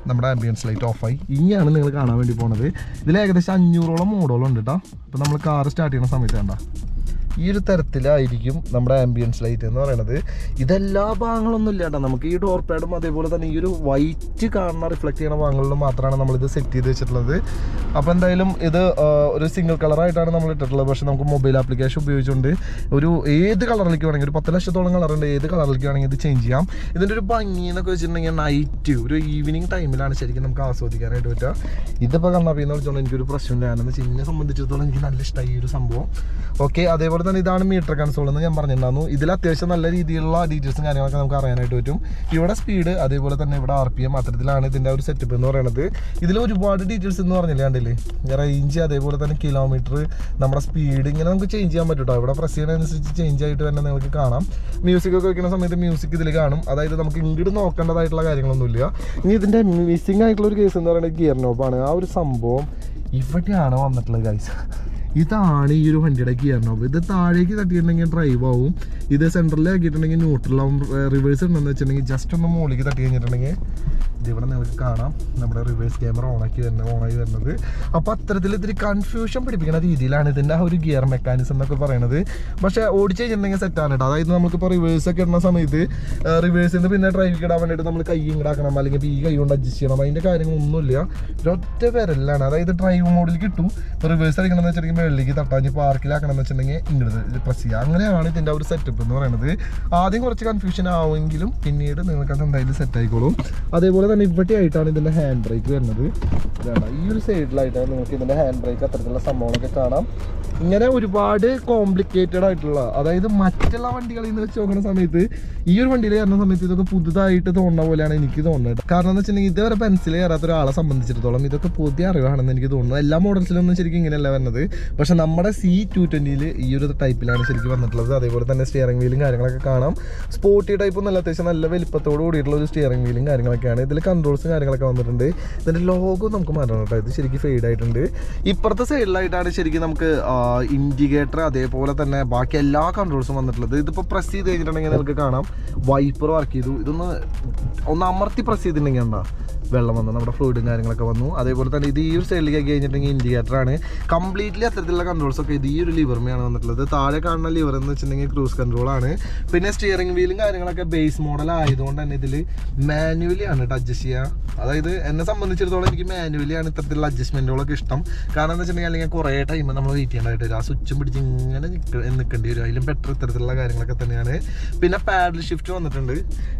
നമ്മുടെ ആംബിയൻസ് ലൈറ്റ് ഓഫായി ഇനിയാണ് നിങ്ങൾ കാണാൻ വേണ്ടി പോണത്. ഇതിൽ ഏകദേശം അഞ്ഞൂറോളം മോഡലുണ്ട് കേട്ടോ അപ്പോൾ നമ്മൾ കാർ സ്റ്റാർട്ട് ചെയ്യുന്ന സമയത്ത് കണ്ട. ഈ ഒരു തരത്തിലായിരിക്കും നമ്മുടെ ആംബിയൻസ് ലൈറ്റ് എന്ന് പറയുന്നത് ഇതെല്ലാ ഭാഗങ്ങളൊന്നും ഇല്ലാണ്ട. നമുക്ക് ഈ ഡോർ പാഡും അതേപോലെ തന്നെ ഈ ഒരു വൈറ്റ് കാണുന്ന റിഫ്ലക്ട് ചെയ്യുന്ന ഭാഗങ്ങളിൽ മാത്രമാണ് നമ്മളിത് സെറ്റ് ചെയ്ത് വെച്ചിട്ടുള്ളത്. അപ്പോൾ എന്തായാലും ഇത് ഒരു സിംഗിൾ കളറായിട്ടാണ് നമ്മൾ ഇട്ടിട്ടുള്ളത്. പക്ഷേ നമുക്ക് മൊബൈൽ ആപ്ലിക്കേഷൻ ഉപയോഗിച്ചുകൊണ്ട് ഒരു ഏത് കളറിലേക്ക് വേണമെങ്കിൽ ഒരു പത്ത് ലക്ഷത്തോളം കളറുണ്ട് ഏത് കളറിലേക്ക് വേണമെങ്കിൽ ഇത് ചേഞ്ച് ചെയ്യാം. ഇതിന്റെ ഒരു ഭംഗി എന്നൊക്കെ വെച്ചിട്ടുണ്ടെങ്കിൽ നൈറ്റ് ഒരു ഈവനിങ് ടൈമിലാണ് ശരിക്കും നമുക്ക് ആസ്വദിക്കാനായിട്ട് പറ്റുക. ഇതിപ്പോൾ കണ്ണാപ്പിന്ന് വിളിച്ചോണ്ട് എനിക്കൊരു പ്രശ്നമില്ല. വെച്ചാൽ എന്നെ സംബന്ധിച്ചിടത്തോളം എനിക്ക് നല്ല ഇഷ്ടമായി ഈ ഒരു സംഭവം. ഓക്കെ അതേപോലെ തന്നെ ഇതാണ് മീറ്റർ കൺസോൾ എന്ന് ഞാൻ പറഞ്ഞിട്ടുണ്ടായിരുന്നു. ഇതിൽ അത്യാവശ്യം നല്ല രീതിയിലുള്ള ഡീറ്റെയിൽസും കാര്യങ്ങളൊക്കെ നമുക്ക് അറിയാനായിട്ട് പറ്റും. ഇവിടെ സ്പീഡ് അതേപോലെ തന്നെ ഇവിടെ ആർ പി എം അത്തരത്തിലാണ് ഇതിന്റെ ഒരു സെറ്റപ്പ് എന്ന് പറയുന്നത് ഇതിൽ ഒരുപാട് ഡീറ്റെയിൽസ് എന്ന് പറഞ്ഞില്ലേ കണ്ടില്ലേ? റേഞ്ച് അതേപോലെ തന്നെ കിലോമീറ്റർ നമ്മുടെ സ്പീഡ് ഇങ്ങനെ നമുക്ക് ചേഞ്ച് ചെയ്യാൻ പറ്റും ഇവിടെ പ്രസ് ചെയ്യുന്നതനുസരിച്ച് ചേഞ്ച് ആയിട്ട് തന്നെ നിങ്ങൾക്ക് കാണാം. മ്യൂസിക് ഒക്കെ വെക്കുന്ന സമയത്ത് മ്യൂസിക് ഇതിൽ കാണും. അതായത് നമുക്ക് ഇങ്ങോട്ട് നോക്കേണ്ടതായിട്ടുള്ള കാര്യങ്ങളൊന്നുമില്ല. ഇനി ഇതിന്റെ മിസ്സിംഗ് ആയിട്ടുള്ള ഒരു കേസ് എന്ന് പറയുന്നത് ഗിയർ നോബാണ് ആ ഒരു സംഭവം ഇവിടെയാണ് വന്നിട്ടുള്ളത് ഗൈസ് ഇതാണ് ഈ ഒരു വണ്ടിയുടെ ഗിയർ നോബ് ഇത് താഴേക്ക് തട്ടിയിട്ടുണ്ടെങ്കിൽ ഡ്രൈവ് ആവും. ഇത് സെൻട്രലിൽ ആക്കിയിട്ടുണ്ടെങ്കിൽ ന്യൂട്രലാവും റിവേഴ്സ് ഉണ്ടെന്ന് വെച്ചിട്ടുണ്ടെങ്കിൽ ജസ്റ്റ് ഒന്ന് മുകളിലേക്ക് തട്ടി കഴിഞ്ഞിട്ടുണ്ടെങ്കിൽ ഇതിവിടെ നിങ്ങൾക്ക് കാണാം. നമ്മുടെ റിവേഴ്സ് ക്യാമറ ഓണാക്കി ഓൺ ഓണായി വരുന്നത്. അപ്പോൾ അത്തരത്തിൽ ഇത്തിരി കൺഫ്യൂഷൻ പിടിപ്പിക്കുന്ന രീതിയിലാണ് ഇതിന്റെ ആ ഒരു ഗിയർ മെക്കാനിസം എന്നൊക്കെ പറയുന്നത് പക്ഷേ ഓടിച്ച് കഴിഞ്ഞിട്ടുണ്ടെങ്കിൽ സെറ്റാണ് കേട്ടോ. അതായത് നമുക്കിപ്പോൾ റിവേഴ്സ് ഒക്കെ ഇടുന്ന സമയത്ത് റിവേഴ്സിൽ നിന്ന് പിന്നെ ഡ്രൈവ് ഇടാൻ വേണ്ടിയിട്ട് നമ്മൾ കൈ ഇങ്ങടാക്കണം അല്ലെങ്കിൽ ഈ കൈ കൊണ്ട് അഡ്ജസ്റ്റ് ചെയ്യണം. അതിന്റെ കാര്യങ്ങളൊന്നുമില്ല. ഒരൊറ്റ വിരലാണ് അതായത് ഡ്രൈവ് മോഡിൽ കിട്ടും. ഇപ്പോൾ റിവേഴ്സ് അടിക്കണമെന്ന് വെച്ചിട്ടുണ്ടെങ്കിൽ വെള്ളിലേക്ക് തട്ടാഞ്ഞ് പാർക്കിലാക്കണമെന്ന് വെച്ചിട്ടുണ്ടെങ്കിൽ ഇങ്ങോട്ട് പ്രസ് ചെയ്യുക. അങ്ങനെയാണ് ഇതിന്റെ ഒരു സെറ്റപ്പ് എന്ന് പറയുന്നത്. ആദ്യം കുറച്ച് കൺഫ്യൂഷൻ ആവുമെങ്കിലും പിന്നീട് നിങ്ങൾക്ക് അത് എന്തായാലും സെറ്റ് ആയിക്കോളും. അതേപോലെ തന്നെ ഇവിടെ ആയിട്ടാണ് ഇതിന്റെ ഹാൻഡ് ബ്രേക്ക് വരുന്നത് ഈ ഒരു സൈഡിലായിട്ടാണ് നിങ്ങൾക്ക് ഇതിന്റെ ഹാൻഡ് ബ്രേക്ക് അത്തരത്തിലുള്ള സംഭവങ്ങളൊക്കെ കാണാം. ഇങ്ങനെ ഒരുപാട് കോംപ്ലിക്കേറ്റഡ് ആയിട്ടുള്ള അതായത് മറ്റുള്ള വണ്ടികളിൽ നിന്ന് വെച്ച് നോക്കുന്ന സമയത്ത് ഈ ഒരു വണ്ടിയിൽ കയറുന്ന സമയത്ത് ഇതൊക്കെ പുതുതായിട്ട് തോന്നുന്ന പോലെയാണ് എനിക്ക് തോന്നുന്നത്. കാരണം എന്ന് വെച്ചിട്ടുണ്ടെങ്കിൽ ഇതുവരെ പെൻസിൽ കയറാത്ത ഒരാളെ സംബന്ധിച്ചിടത്തോളം ഇതൊക്കെ പുതിയ അറിവാണെന്ന് എനിക്ക് തോന്നുന്നു എല്ലാ മോഡൽസിലൊന്നും ശരിക്കും ഇങ്ങനെയല്ല വരുന്നത്. പക്ഷെ നമ്മുടെ സി ടു ട്വന്റിയിൽ ഈ ഒരു ടൈപ്പിലാണ് ശരിക്കും വന്നിട്ടുള്ളത്. അതേപോലെ തന്നെ സ്റ്റിയറിംഗ് വീലും കാര്യങ്ങളൊക്കെ കാണാം. സ്പോർട്ടി ടൈപ്പ് നല്ല അത്യാവശ്യം നല്ല വലിപ്പത്തോട് കൂടിയിട്ടുള്ള ഒരു സ്റ്റിയറിംഗ് വീലും കാര്യങ്ങളൊക്കെയാണ് ഇതിൽ കൺട്രോൾസും കാര്യങ്ങളൊക്കെ വന്നിട്ടുണ്ട്. ഇതിന്റെ ലോഗോ നമുക്ക് മാറ്റണം കേട്ടോ. ഇത് ശരിക്കും ഫെയ്ഡ് ആയിട്ടുണ്ട്. ഇപ്പുറത്തെ സൈഡിലായിട്ടാണ് ശരിക്കും നമുക്ക് ഇൻഡിക്കേറ്റർ അതേപോലെ തന്നെ ബാക്കി എല്ലാ കൺട്രോൾസും വന്നിട്ടുള്ളത്. ഇതിപ്പോൾ പ്രസ് ചെയ്ത് കഴിഞ്ഞിട്ടുണ്ടെങ്കിൽ നിങ്ങൾക്ക് കാണാം. വൈപ്പർ വർക്ക് ചെയ്തു. ഇതൊന്ന് ഒന്ന് അമർത്തി പ്രസ് ചെയ്തിട്ടുണ്ടെങ്കിൽ എന്താ വെള്ളം വന്നു നമ്മുടെ ഫ്ലൂയിഡും കാര്യങ്ങളൊക്കെ വന്നു. അതേപോലെ തന്നെ ഇത് ഈ ഒരു സൈഡിലേക്ക് കഴിഞ്ഞിട്ടുണ്ടെങ്കിൽ ഇൻഡിക്കേറ്ററാണ് കംപ്ലീറ്റ്ലി അത്തരത്തിലുള്ള കൺട്രോൾസ് ഒക്കെ ഇത് ഈ ഒരു ലിവർമയാണ് വന്നിട്ടുള്ളത് താഴെ കാണുന്ന ലിവർ എന്ന് വെച്ചിട്ടുണ്ടെങ്കിൽ ക്രൂസ് കൺട്രോൾ ആണ്. പിന്നെ സ്റ്റിയറിംഗ് വീലും കാര്യങ്ങളൊക്കെ ബേസ് മോഡൽ ആയതുകൊണ്ട് തന്നെ ഇതിൽ മാനുവലി ആണ് കേട്ടോ അഡ്ജസ്റ്റ് ചെയ്യുക അതായത് എന്നെ സംബന്ധിച്ചിടത്തോളം എനിക്ക് മാനുവലി ആണ് ഇത്തരത്തിലുള്ള അഡ്ജസ്റ്റ്മെന്റുകളൊക്കെ ഇഷ്ടം. കാരണം എന്ന് വെച്ചിട്ടുണ്ടെങ്കിൽ അല്ലെങ്കിൽ കുറേ ടൈം നമ്മൾ വെയിറ്റ് ചെയ്യേണ്ടതായിട്ട് വരും. ആ സ്വിച്ചും പിടിച്ച് ഇങ്ങനെ നിൽക്കേണ്ടി വരും. അതിലും ബെറ്റർ ഇത്തരത്തിലുള്ള കാര്യങ്ങളൊക്കെ തന്നെയാണ്. പിന്നെ പാഡൽ ഷിഫ്റ്റ് വന്നിട്ടുണ്ട്.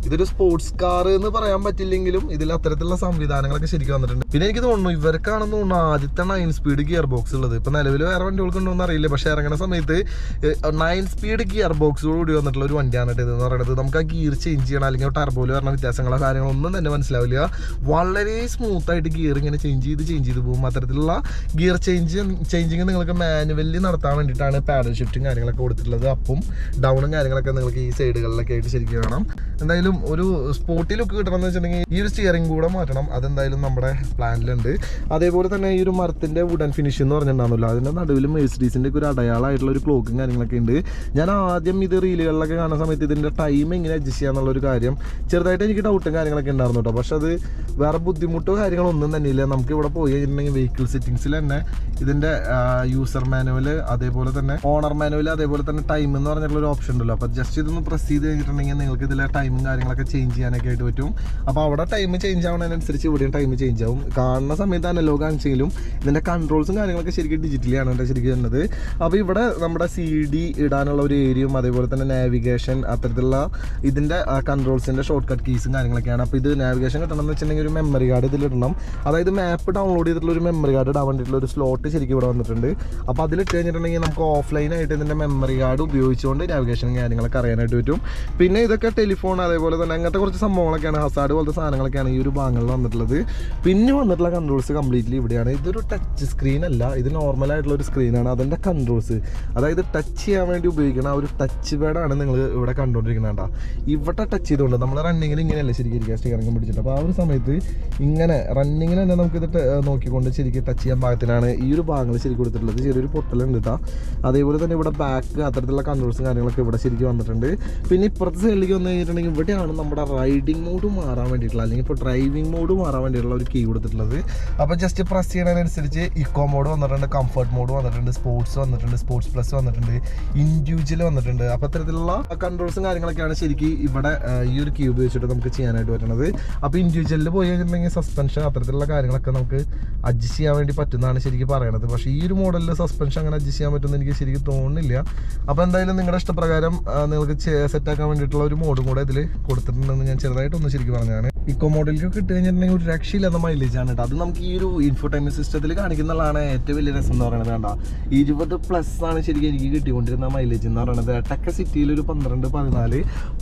ഇതൊരു സ്പോർട്സ് കാർ എന്ന് പറയാൻ പറ്റില്ലെങ്കിലും ഇതിൽ അത്തരത്തിലുള്ള സംവിധാനങ്ങളൊക്കെ ശരിക്കും വന്നിട്ടുണ്ട്. പിന്നെ എനിക്ക് തോന്നുന്നു ഇവർക്കാണെന്ന് തോന്നുന്നു ആദ്യത്തെ നയൻ സ്പീഡ് ഗിയർ ബോക്സ് ഉള്ളത്. ഇപ്പൊ നിലവിൽ വേറെ വണ്ടികൾക്ക് ഉണ്ടോ എന്ന് അറിയില്ല. പക്ഷെ ഇറങ്ങുന്ന സമയത്ത് നയൻ സ്പീഡ് ഗിയർ ബോക്സോട് കൂടി വന്നിട്ടുള്ള ഒരു വണ്ടിയാണ് കേട്ടോ എന്ന് പറയുന്നത് നമുക്ക് ആ ഗിയർ ചേഞ്ച് ചെയ്യണം അല്ലെങ്കിൽ ടർബോയിൽ വരുന്ന വ്യത്യാസങ്ങളോ കാര്യങ്ങളോ ഒന്നും തന്നെ മനസ്സിലാവില്ല. വളരെ സ്മൂത്ത് ആയിട്ട് ഗിയർ ഇങ്ങനെ ചേഞ്ച് ചെയ്ത് ചേഞ്ച് ചെയ്ത് പോകും. അത്തരത്തിലുള്ള ഗിയർ ചേഞ്ച് ചേഞ്ചിങ് നിങ്ങൾക്ക് മാനുവലി നടത്താൻ വേണ്ടിയിട്ടാണ് പാഡൽ ഷിഫ്റ്റും കാര്യങ്ങളൊക്കെ കൊടുത്തിട്ടുള്ളത്. അപ്പും ഡൗണും കാര്യങ്ങളൊക്കെ നിങ്ങൾക്ക് ഈ സൈഡുകളിലൊക്കെ ആയിട്ട് ശരിക്കും കാണാം. എന്തായാലും ഒരു സ്പോർട്ടി ലുക്ക് കിട്ടണം എന്ന് വെച്ചിട്ടുണ്ടെങ്കിൽ ഈ ഒരു സ്റ്റിയറിംഗ് കൂടെ മാറ്റണം അതെന്തായാലും നമ്മുടെ പ്ലാനിലുണ്ട്. അതേപോലെ തന്നെ ഈ ഒരു മരത്തിന്റെ വുഡൻ ഫിനിഷ് എന്ന് പറഞ്ഞിട്ടുണ്ടാവുമല്ലോ അതിന്റെ നടുവിൽ മെഴ്സിഡീസിന്റെ ഒക്കെ ഒരു അടയാളമായിട്ടുള്ള ഒരു ക്ലോക്കും കാര്യങ്ങളൊക്കെ ഉണ്ട്. ഞാൻ ആദ്യം ഇത് റീലുകളിലൊക്കെ കാണുന്ന സമയത്ത് ഇതിന്റെ ടൈം എങ്ങനെ അഡ്ജസ്റ്റ് ചെയ്യാന്നുള്ളൊരു കാര്യം ചെറുതായിട്ട് എനിക്ക് ഡൗട്ടും കാര്യങ്ങളൊക്കെ ഉണ്ടായിരുന്നു കേട്ടോ. പക്ഷെ അത് വേറെ ബുദ്ധിമുട്ടോ കാര്യങ്ങളോ ഒന്നും തന്നെ ഇല്ല. നമുക്ക് ഇവിടെ പോയി കഴിഞ്ഞിട്ടുണ്ടെങ്കിൽ വെഹിക്കിൾ സെറ്റിങ്സിൽ തന്നെ ഇതിന്റെ യൂസർ മാനുവൽ അതേപോലെ തന്നെ ഓണർ മാനുവൽ അതേപോലെ തന്നെ ടൈം എന്ന് പറഞ്ഞിട്ടുള്ള ഒരു ഓപ്ഷൻ ഉണ്ടല്ലോ. അപ്പോൾ ജസ്റ്റ് ഇതൊന്ന് പ്രസ് ചെയ്ത് കഴിഞ്ഞിട്ടുണ്ടെങ്കിൽ നിങ്ങൾക്ക് ഇതിലെ ടൈമും കാര്യങ്ങളൊക്കെ ചേഞ്ച് ചെയ്യാനൊക്കെ ആയിട്ട് പറ്റും. അപ്പോൾ അവിടെ ടൈം ചേഞ്ച് ആവുന്നതിനനുസരിച്ച് ഇവിടെയും ടൈം ചേഞ്ച് ആവും. കാണുന്ന സമയത്ത് അനലോഗ് കാണിച്ചെങ്കിലും ഇതിന്റെ കൺട്രോൾസും കാര്യങ്ങളൊക്കെ ശരിക്കും ഡിജിറ്റലിയാണ് എന്റെ ശരിക്കും വരുന്നത് അപ്പോൾ ഇവിടെ നമ്മുടെ സി ഡി ഇടാനുള്ള ഒരു ഏരിയയും അതേപോലെ തന്നെ നാവിഗേഷൻ അത്തരത്തിലുള്ള ഇതിന്റെ കൺട്രോൾസിന്റെ ഷോർട്ട് കട്ട് കീസും കാര്യങ്ങളൊക്കെയാണ്. അപ്പോൾ ഇത് നാവിഗേഷൻ കിട്ടണമെന്ന് വെച്ചിട്ടുണ്ടെങ്കിൽ ഒരു മെമ്മറി കാർഡ് ഇതിലിടണം അതായത് മാപ്പ് ഡൗൺലോഡ് ചെയ്തിട്ടുള്ള ഒരു മെമ്മറി കാർഡ് ഇടാൻ വേണ്ടിയിട്ടുള്ള ഒരു സ്ലോട്ട് ശരിക്കും ഇവിടെ വന്നിട്ടുണ്ട്. അപ്പോൾ അതിലിട്ട് കഴിഞ്ഞിട്ടുണ്ടെങ്കിൽ നമുക്ക് ഓഫ്ലൈനായിട്ട് ഇതിന്റെ മെമ്മറി കാർഡ് ഉപയോഗിച്ചുകൊണ്ട് നാവിഗേഷൻ കാര്യങ്ങളൊക്കെ അറിയാനായിട്ട് പറ്റും. പിന്നെ ഇതൊക്കെ ടെലിഫോൺ അതേപോലെ തന്നെ അങ്ങനത്തെ കുറച്ച് സംഭവങ്ങളൊക്കെയാണ്. ഹസാഡ് പോലത്തെ സാധനങ്ങളൊക്കെയാണ് ഈ ഒരു ഭാഗങ്ങളിൽ ഭാഗങ്ങളിൽ വന്നിട്ടുള്ളത്. പിന്നെ വന്നിട്ടുള്ള കൺട്രോൾസ് കംപ്ലീറ്റ്ലി ഇവിടെയാണ്. ഇതൊരു ടച്ച് സ്ക്രീൻ അല്ല. ഇത് നോർമൽ ആയിട്ടുള്ള ഒരു സ്ക്രീനാണ് അതിന്റെ കൺട്രോൾസ് അതായത് ടച്ച് ചെയ്യാൻ വേണ്ടി ഉപയോഗിക്കുന്ന ആ ഒരു ടച്ച് പാഡാണ് നിങ്ങൾ ഇവിടെ കണ്ടുകൊണ്ടിരിക്കുന്നത് ഇവിടെ ടച്ച് ചെയ്തുകൊണ്ട് നമ്മൾ റണ്ണിങ്ങിൽ ഇങ്ങനെയല്ലേ ശരിക്കും ഇരിക്കുക സ്റ്റിയറിംഗ് പിടിച്ചിട്ട്. അപ്പോൾ ആ ഒരു സമയത്ത് ഇങ്ങനെ റണ്ണിങ്ങിന് തന്നെ നമുക്കിത് നോക്കിക്കൊണ്ട് ശരിക്കും ടച്ച് ചെയ്യാൻ പാകത്തിനാണ് ഈ ഒരു ഭാഗങ്ങൾ ശരിക്കും കൊടുത്തിട്ടുള്ളത്. ചെറിയൊരു പൊട്ടലുണ്ട് കേട്ടോ അതേപോലെ തന്നെ ഇവിടെ ബാക്ക് അത്തരത്തിലുള്ള കൺട്രോൾസും കാര്യങ്ങളൊക്കെ ഇവിടെ ശരിക്കും വന്നിട്ടുണ്ട്. പിന്നെ ഇപ്പുറത്തെ സൈഡിലേക്ക് വന്നു കഴിഞ്ഞിട്ടുണ്ടെങ്കിൽ ഇവിടെയാണ് നമ്മുടെ റൈഡിംഗ് മോഡ് മാറാൻ വേണ്ടിയിട്ടുള്ള അല്ലെങ്കിൽ ഇപ്പോൾ ഡ്രൈവിംഗ് മോഡ് മാറാൻ വേണ്ടിയിട്ടുള്ള ഒരു കീ കൊടുത്തിട്ടുള്ളത്. അപ്പോൾ ജസ്റ്റ് പ്രസ് ചെയ്യുന്നതിനനുസരിച്ച് ഇക്കോ മോഡ് വന്നിട്ടുണ്ട് കംഫർട്ട് മോഡ് വന്നിട്ടുണ്ട് സ്പോർട്സ് വന്നിട്ടുണ്ട് സ്പോർട്സ് പ്ലസ് വന്നിട്ടുണ്ട് ഇൻഡിവിജ്വൽ വന്നിട്ടുണ്ട്. അപ്പോൾ അത്തരത്തിലുള്ള കൺട്രോൾസും കാര്യങ്ങളൊക്കെയാണ് ശരിക്കും ഇവിടെ ഈ ഒരു കീ ഉപയോഗിച്ചിട്ട് നമുക്ക് ചെയ്യാനായിട്ട് പറ്റുന്നത് അപ്പോൾ ഇൻഡിവിജ്വലിൽ പോയി കഴിഞ്ഞിട്ടുണ്ടെങ്കിൽ സസ്പെൻഷൻ അത്തരത്തിലുള്ള കാര്യങ്ങളൊക്കെ നമുക്ക് അഡ്ജസ്റ്റ് ചെയ്യാൻ വേണ്ടി പറ്റുന്നതാണ് ശരിക്കും പറയണത്. പക്ഷേ ഈ ഒരു മോഡലിൽ സസ്പെൻഷൻ അങ്ങനെ അഡ്ജസ്റ്റ് ചെയ്യാൻ പറ്റുമെന്ന് എനിക്ക് ശരിക്കും തോന്നുന്നില്ല. അപ്പോൾ എന്തായാലും നിങ്ങളുടെ ഇഷ്ടപ്രകാരം നിങ്ങൾക്ക് സെറ്റ് ആക്കാൻ വേണ്ടിയിട്ടുള്ള ഒരു മോഡും കൂടെ ഇതിൽ കൊടുത്തിട്ടുണ്ടെന്ന് ഞാൻ ചെറുതായിട്ടൊന്ന് ശരിക്കും പറഞ്ഞതാണ്. ഇക്കോ മോഡലിലേക്ക് ഇട്ട് കഴിഞ്ഞിട്ടുണ്ടെങ്കിൽ ഒരു രക്ഷയില്ല മൈലേജ് ആണ് കേട്ടോ. അത് നമുക്ക് ഈ ഒരു ഇൻഫോടൈൻമെന്റ് സിസ്റ്റത്തിൽ കാണിക്കുന്നതാണ് ഏറ്റവും വലിയ രസം എന്ന് പറയുന്നത് വേണ്ട ഇരുപത് പ്ലസ് ആണ് ശരിക്കും എനിക്ക് കിട്ടിക്കൊണ്ടിരുന്ന മൈലേജ് എന്ന് പറയുന്നത്. ടെക്ക സിറ്റിയിൽ ഒരു പന്ത്രണ്ട് പതിനാല്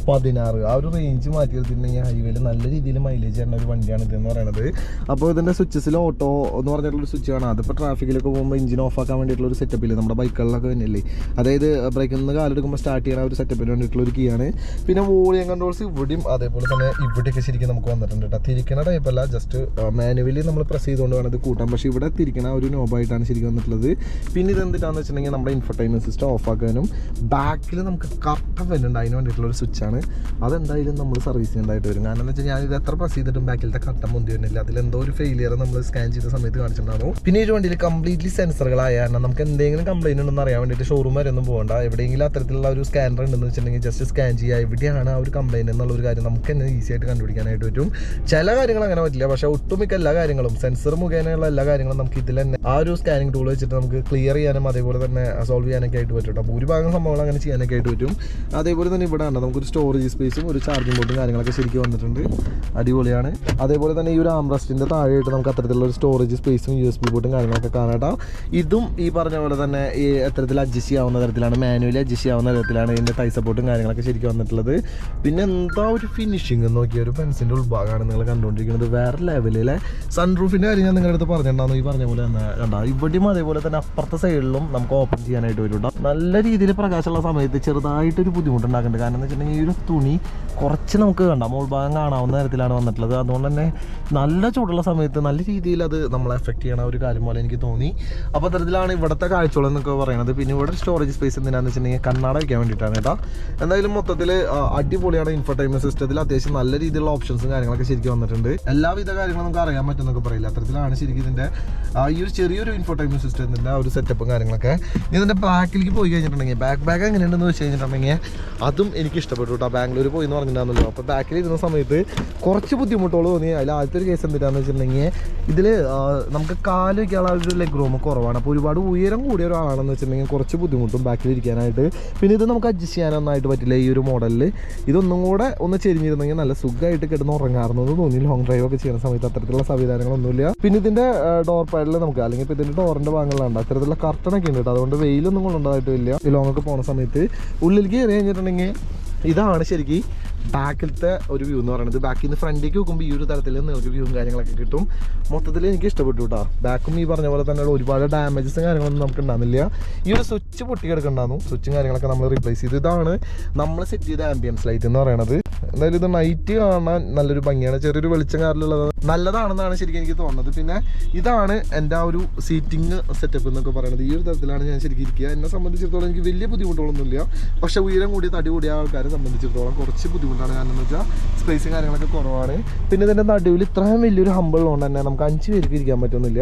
പതിനാറ് ആ ഒരു റേഞ്ച് മാറ്റി എടുത്തിട്ടുണ്ടെങ്കിൽ ഹൈവേയിൽ നല്ല രീതിയിൽ മൈലേജ് തരുന്ന ഒരു വണ്ടിയാണ് ഇതെന്ന് പറയുന്നത്. അപ്പോൾ ഇതിന്റെ സ്വിച്ചസിൽ ഓട്ടോ എന്ന് പറഞ്ഞിട്ടുള്ള സ്വിച്ച് ആണ് അതിപ്പോൾ ട്രാഫിക്കിലൊക്കെ പോകുമ്പോൾ എഞ്ചിൻ ഓഫ് ആക്കാൻ വേണ്ടിയിട്ടുള്ള ഒരു സെറ്റപ്പിൽ നമ്മുടെ ബൈക്കുകളിലൊക്കെ തന്നെയല്ലേ അതായത് ബ്രേക്കിൽ നിന്ന് കാലെടുക്കുമ്പോൾ സ്റ്റാർട്ട് ചെയ്യുന്ന ഒരു സെറ്റപ്പിന് വേണ്ടിയിട്ടുള്ള ഒരു കീയാണ് പിന്നെ വോളിയം കൺട്രോൾസ് ഇവിടെയും അതേപോലെ തന്നെ ഇവിടെയൊക്കെ ശരിക്കും നമുക്ക് വന്നിട്ടുണ്ട് കേട്ടോ. തിരിക്കണ ടൈപ്പല്ല ജസ്റ്റ് മാനുവലി നമ്മൾ പ്രസ് ചെയ്തുകൊണ്ട് വേണം ഇത് കൂട്ടാം പക്ഷേ ഇവിടെ തിരിക്കണ ഒരു നോബായിട്ടാണ് ശരിക്കും വന്നിട്ടുള്ളത്. പിന്നെ ഇത് എന്തിട്ടാന്ന് വെച്ചിട്ടുണ്ടെങ്കിൽ നമ്മുടെ ഇൻഫർടൈൻമെന്റ് സിസ്റ്റം ഓഫ് ആക്കാനും ബാക്കിൽ നമുക്ക് കറക്റ്റ് വരുന്നുണ്ട് അതിന് വേണ്ടിയിട്ടുള്ള ഒരു സ്വിച്ചാണ് അതെന്തായാലും നമ്മൾ സർവീസ് ചെയ്യേണ്ടതായിട്ട് വരും. കാരണം എന്ന് വെച്ചാൽ ഞാൻ ഇത് എത്ര പ്രസ് ചെയ്തിട്ടും ബാക്കിലത്തെ കട്ടം മുന്തി വരുന്നില്ല. അതിലെന്തോ ഒരു ഫെയിലിയർ നമ്മൾ സ്കാൻ ചെയ്ത സമയത്ത് കാണിച്ചിട്ടുണ്ടാകും പിന്നെ ഒരു വണ്ടിയിൽ കംപ്ലീറ്റ്ലി സെൻസറുകളായ കാരണം നമുക്ക് എന്തെങ്കിലും കംപ്ലൈന്റ് ഉണ്ടെന്ന് അറിയാൻ വേണ്ടിയിട്ട് ഷോറൂം വരെ ഒന്നും പോകണ്ട. എവിടെയെങ്കിലും അത്തരത്തിലുള്ള ഒരു സ്കാനർ ഉണ്ടെന്ന് വെച്ചിട്ടുണ്ടെങ്കിൽ ജസ്റ്റ് സ്കാൻ ചെയ്യുക. എവിടെയാണ് ആ ഒരു കംപ്ലൈന്റ് എന്നുള്ള ഒരു കാര്യം നമുക്ക് തന്നെ ഈസി ആയിട്ട് കണ്ടുപിടിക്കാനായിട്ട് പറ്റും. ചില കാര്യങ്ങൾ അങ്ങനെ പറ്റില്ല. പക്ഷേ ഒട്ടുമിക്ക എല്ലാ കാര്യങ്ങളും സെൻസർ മുഖേനയുള്ള എല്ലാ കാര്യങ്ങളും നമുക്ക് ഇതിൽ തന്നെ ആ ഒരു സ്കാനിങ് ടൂൾ വെച്ചിട്ട് നമുക്ക് ക്ലിയർ ചെയ്യാനും അതേപോലെ തന്നെ സോൾവ് ചെയ്യാനൊക്കെ ആയിട്ട് പറ്റും കേട്ടോ ഭൂരിഭാഗം സംഭവങ്ങൾ അങ്ങനെ ചെയ്യാനൊക്കെ ആയിട്ട് പറ്റും. അതേപോലെ തന്നെ ഇവിടെ ഉണ്ട് നമുക്കൊരു സ്റ്റോറേജ് സ്പേസും ഒരു ചാർജിംഗ് ബോർഡും കാര്യങ്ങളൊക്കെ ശരിക്കും വന്നിട്ടുണ്ട്. അടിപൊളിയാണ്. അതേപോലെ തന്നെ ഈ ഒരു ആംബ്രസ്റ്റിന്റെ താഴെയായിട്ട് നമുക്ക് അത്തരത്തിലുള്ള ഒരു സ്റ്റോറേജ് സ്പേസും യു എസ് ബി ബോർഡും കാര്യങ്ങളൊക്കെ കാണാട്ടോ ഇതും ഈ പറഞ്ഞ പോലെ തന്നെ ഈ എത്തരത്തിൽ അഡ്ജസ്റ്റ് ചെയ്യാവുന്ന തരത്തിലാണ് മാനുവലി അഡ്ജസ്റ്റ് ചെയ്യാവുന്ന തരത്തിലാണ് ഇതിന്റെ തൈ സപ്പോർട്ടും കാര്യങ്ങളൊക്കെ ശരിക്കും വന്നിട്ടുള്ളത്. പിന്നെ എന്താ ഒരു ഫിനിഷിംഗ് നോക്കിയ ഒരു പെൻസിന്റെ ഉൾഭാഗമാണ് നിങ്ങൾ കണ്ടുകൊണ്ടിരിക്കുന്നത് വേറെ ലെവലിലെ സൺറൂഫിന്റെ കാര്യം ഞാൻ നിങ്ങളുടെ അടുത്ത് പറഞ്ഞിട്ടുണ്ടായിരുന്നു. ഈ പറഞ്ഞ പോലെ തന്നെ കണ്ടാ ഇവിടെയും അതേപോലെ തന്നെ അപ്പുറത്തെ സൈഡിലും നമുക്ക് ഓപ്പൺ ചെയ്യാനായിട്ട് വരും. നല്ല രീതിയിൽ പ്രകാശമുള്ള സമയത്ത് ചെറുതായിട്ടൊരു ബുദ്ധിമുട്ടുണ്ടാക്കുന്നുണ്ട്. കാരണം എന്ന് വെച്ചിട്ടുണ്ടെങ്കിൽ ഈ ഒരു തുണി കുറച്ച് നമുക്ക് കണ്ട മോൾ ഭാഗം കാണാവുന്ന തരത്തിലാണ് വന്നിട്ടുള്ളത്. അതുകൊണ്ട് തന്നെ നല്ല ചൂടുള്ള സമയത്ത് നല്ല രീതിയിൽ അത് നമ്മളെ എഫക്ട് ചെയ്യണ ഒരു കാര്യം പോലെ എനിക്ക് തോന്നി. അപ്പോൾ അത്തരത്തിലാണ് ഇവിടുത്തെ കാഴ്ചകൾ എന്നൊക്കെ പറയുന്നത് പിന്നെ ഇവിടെ സ്റ്റോറേജ് സ്പേസ് എന്തിനാന്ന് വെച്ചിട്ടുണ്ടെങ്കിൽ കണ്ണാട വയ്ക്കാൻ വേണ്ടിയിട്ടാണ് കേട്ടോ. എന്തായാലും മൊത്തത്തിൽ അടിപൊളിയാണ് ഇൻഫർടൈൻമെന്റ് സിസ്റ്റത്തിൽ അത്യാവശ്യം നല്ല രീതിയിലുള്ള ഓപ്ഷൻസും കാര്യങ്ങളൊക്കെ ശരിക്കും വന്നിട്ടുണ്ട്. എല്ലാവിധ കാര്യങ്ങളും നമുക്ക് അറിയാൻ പറ്റുന്നൊക്കെ പറയില്ല? അത്തരത്തിലാണ് ശരിക്കും ഇതിന്റെ ഈ ഒരു ചെറിയൊരു ഇൻഫർടൈൻമെന്റ് സിസ്റ്റത്തിന്റെ ആ ഒരു സെറ്റപ്പും കാര്യങ്ങളൊക്കെ. ഇനി ഇതിന്റെ ബാക്കിലേക്ക് പോയി കഴിഞ്ഞിട്ടുണ്ടെങ്കിൽ ബാക്ക് ബാഗ് എങ്ങനെയുണ്ടെന്ന് വെച്ച് കഴിഞ്ഞിട്ടുണ്ടെങ്കിൽ അതും എനിക്ക് ഇഷ്ടപ്പെട്ടു കേട്ടോ. ബാംഗ്ലൂർ പോയി എന്ന് പറഞ്ഞിട്ടുണ്ടായിരുന്നല്ലോ. അപ്പോൾ ബാക്കിൽ ഇരുന്ന സമയത്ത് കുറച്ച് ബുദ്ധിമുട്ടുകൾ തോന്നി. അതിൽ ആദ്യത്തെ ഒരു കേസ് എന്തിനാന്ന് വെച്ചിട്ടുണ്ടെങ്കിൽ ഇതിൽ നമുക്ക് കാൽ വയ്ക്കാനുള്ള ഒരു ലെഗ് റൂം കുറവാണ്. അപ്പോൾ ഒരുപാട് ഉയരം കൂടിയ ഒരാളാണെന്ന് വെച്ചിട്ടുണ്ടെങ്കിൽ കുറച്ച് ബുദ്ധിമുട്ടും ബാക്കിൽ ഇരിക്കാനായിട്ട്. പിന്നെ ഇത് നമുക്ക് അഡ്ജസ്റ്റ് ചെയ്യാനൊന്നായിട്ട് പറ്റില്ല ഈ ഒരു മോഡലിൽ ഇതൊന്നും കൂടെ ഒന്ന് ചെരിഞ്ഞിരുന്നെങ്കിൽ നല്ല സുഖമായിട്ട് കിടന്ന് ഉറങ്ങാറുന്നു തോന്നി ലോങ് ഡ്രൈവ് ഒക്കെ ചെയ്യുന്ന സമയത്ത് അത്തരത്തിലുള്ള സംവിധാനങ്ങളൊന്നുമില്ല. പിന്നെ ഇതിന്റെ ഡോർ പാഡിൽ നമുക്ക് അല്ലെങ്കിൽ ഇതിന്റെ ഡോറിന്റെ ഭാഗങ്ങളിലുണ്ട് അത്തരത്തിലുള്ള കർട്ടനൊക്കെ ഉണ്ട് അതുകൊണ്ട് വെയിലൊന്നും കൊണ്ടുണ്ടായിട്ടില്ല ഈ ലോങ് ഒക്കെ പോകുന്ന സമയത്ത്. ഉള്ളിലേക്ക് കയറി കഴിഞ്ഞിട്ടുണ്ടെങ്കിൽ ഇതാണ് ശരിക്കും ബാക്കിലത്തെ ഒരു വ്യൂ എന്ന് പറയുന്നത്. ബാക്കിൽ നിന്ന് ഫ്രണ്ടിലേക്ക് നോക്കുമ്പോൾ ഈ ഒരു തരത്തിൽ ഒരു വ്യൂവും കാര്യങ്ങളൊക്കെ കിട്ടും. മൊത്തത്തിൽ എനിക്ക് ഇഷ്ടപ്പെട്ടു കേട്ടോ. ബാക്കും ഈ പറഞ്ഞ പോലെ തന്നെ ഒരുപാട് ഡാമേജസും കാര്യങ്ങളൊന്നും നമുക്ക് ഉണ്ടാകുന്നില്ല ഈ ഒരു സ്വിച്ച് പൊട്ടി സ്വിച്ചും കാര്യങ്ങളൊക്കെ നമ്മൾ റീപ്ലേസ് ചെയ്തു. ഇതാണ് നമ്മൾ സെറ്റ് ചെയ്ത ആംബിയൻസ് ലൈറ്റ് എന്ന് പറയുന്നത്. എന്തായാലും ഇത് നൈറ്റ് കാണാൻ നല്ലൊരു ഭംഗിയാണ്. ചെറിയൊരു വെളിച്ചം കാറിലുള്ളത്. നല്ലതാണെന്നാണ് ശരിക്കും എനിക്ക് തോന്നുന്നത്. പിന്നെ ഇതാണ് എന്റെ ആ ഒരു സീറ്റിംഗ് സെറ്റപ്പ് എന്നൊക്കെ പറയുന്നത്. ഈ ഒരു തരത്തിലാണ് ഞാൻ ശരിക്കും ഇരിക്കുക. എന്നെ സംബന്ധിച്ചിടത്തോളം എനിക്ക് വലിയ ബുദ്ധിമുട്ടുകളൊന്നുമില്ല. പക്ഷെ ഉയരം കൂടി തടി കൂടിയ ആൾക്കാരെ സംബന്ധിച്ചിടത്തോളം കുറച്ച് ബുദ്ധിമുട്ടാണ്. കാരണം എന്ന് വെച്ചാൽ സ്പേസും കാര്യങ്ങളൊക്കെ കുറവാണ്. പിന്നെ ഇതിന്റെ നടുവിൽ ഇത്രയും വലിയൊരു ഹമ്പിളുള്ളതുകൊണ്ട് തന്നെ നമുക്ക് അഞ്ച് പേർക്ക് ഇരിക്കാൻ പറ്റുന്നില്ല.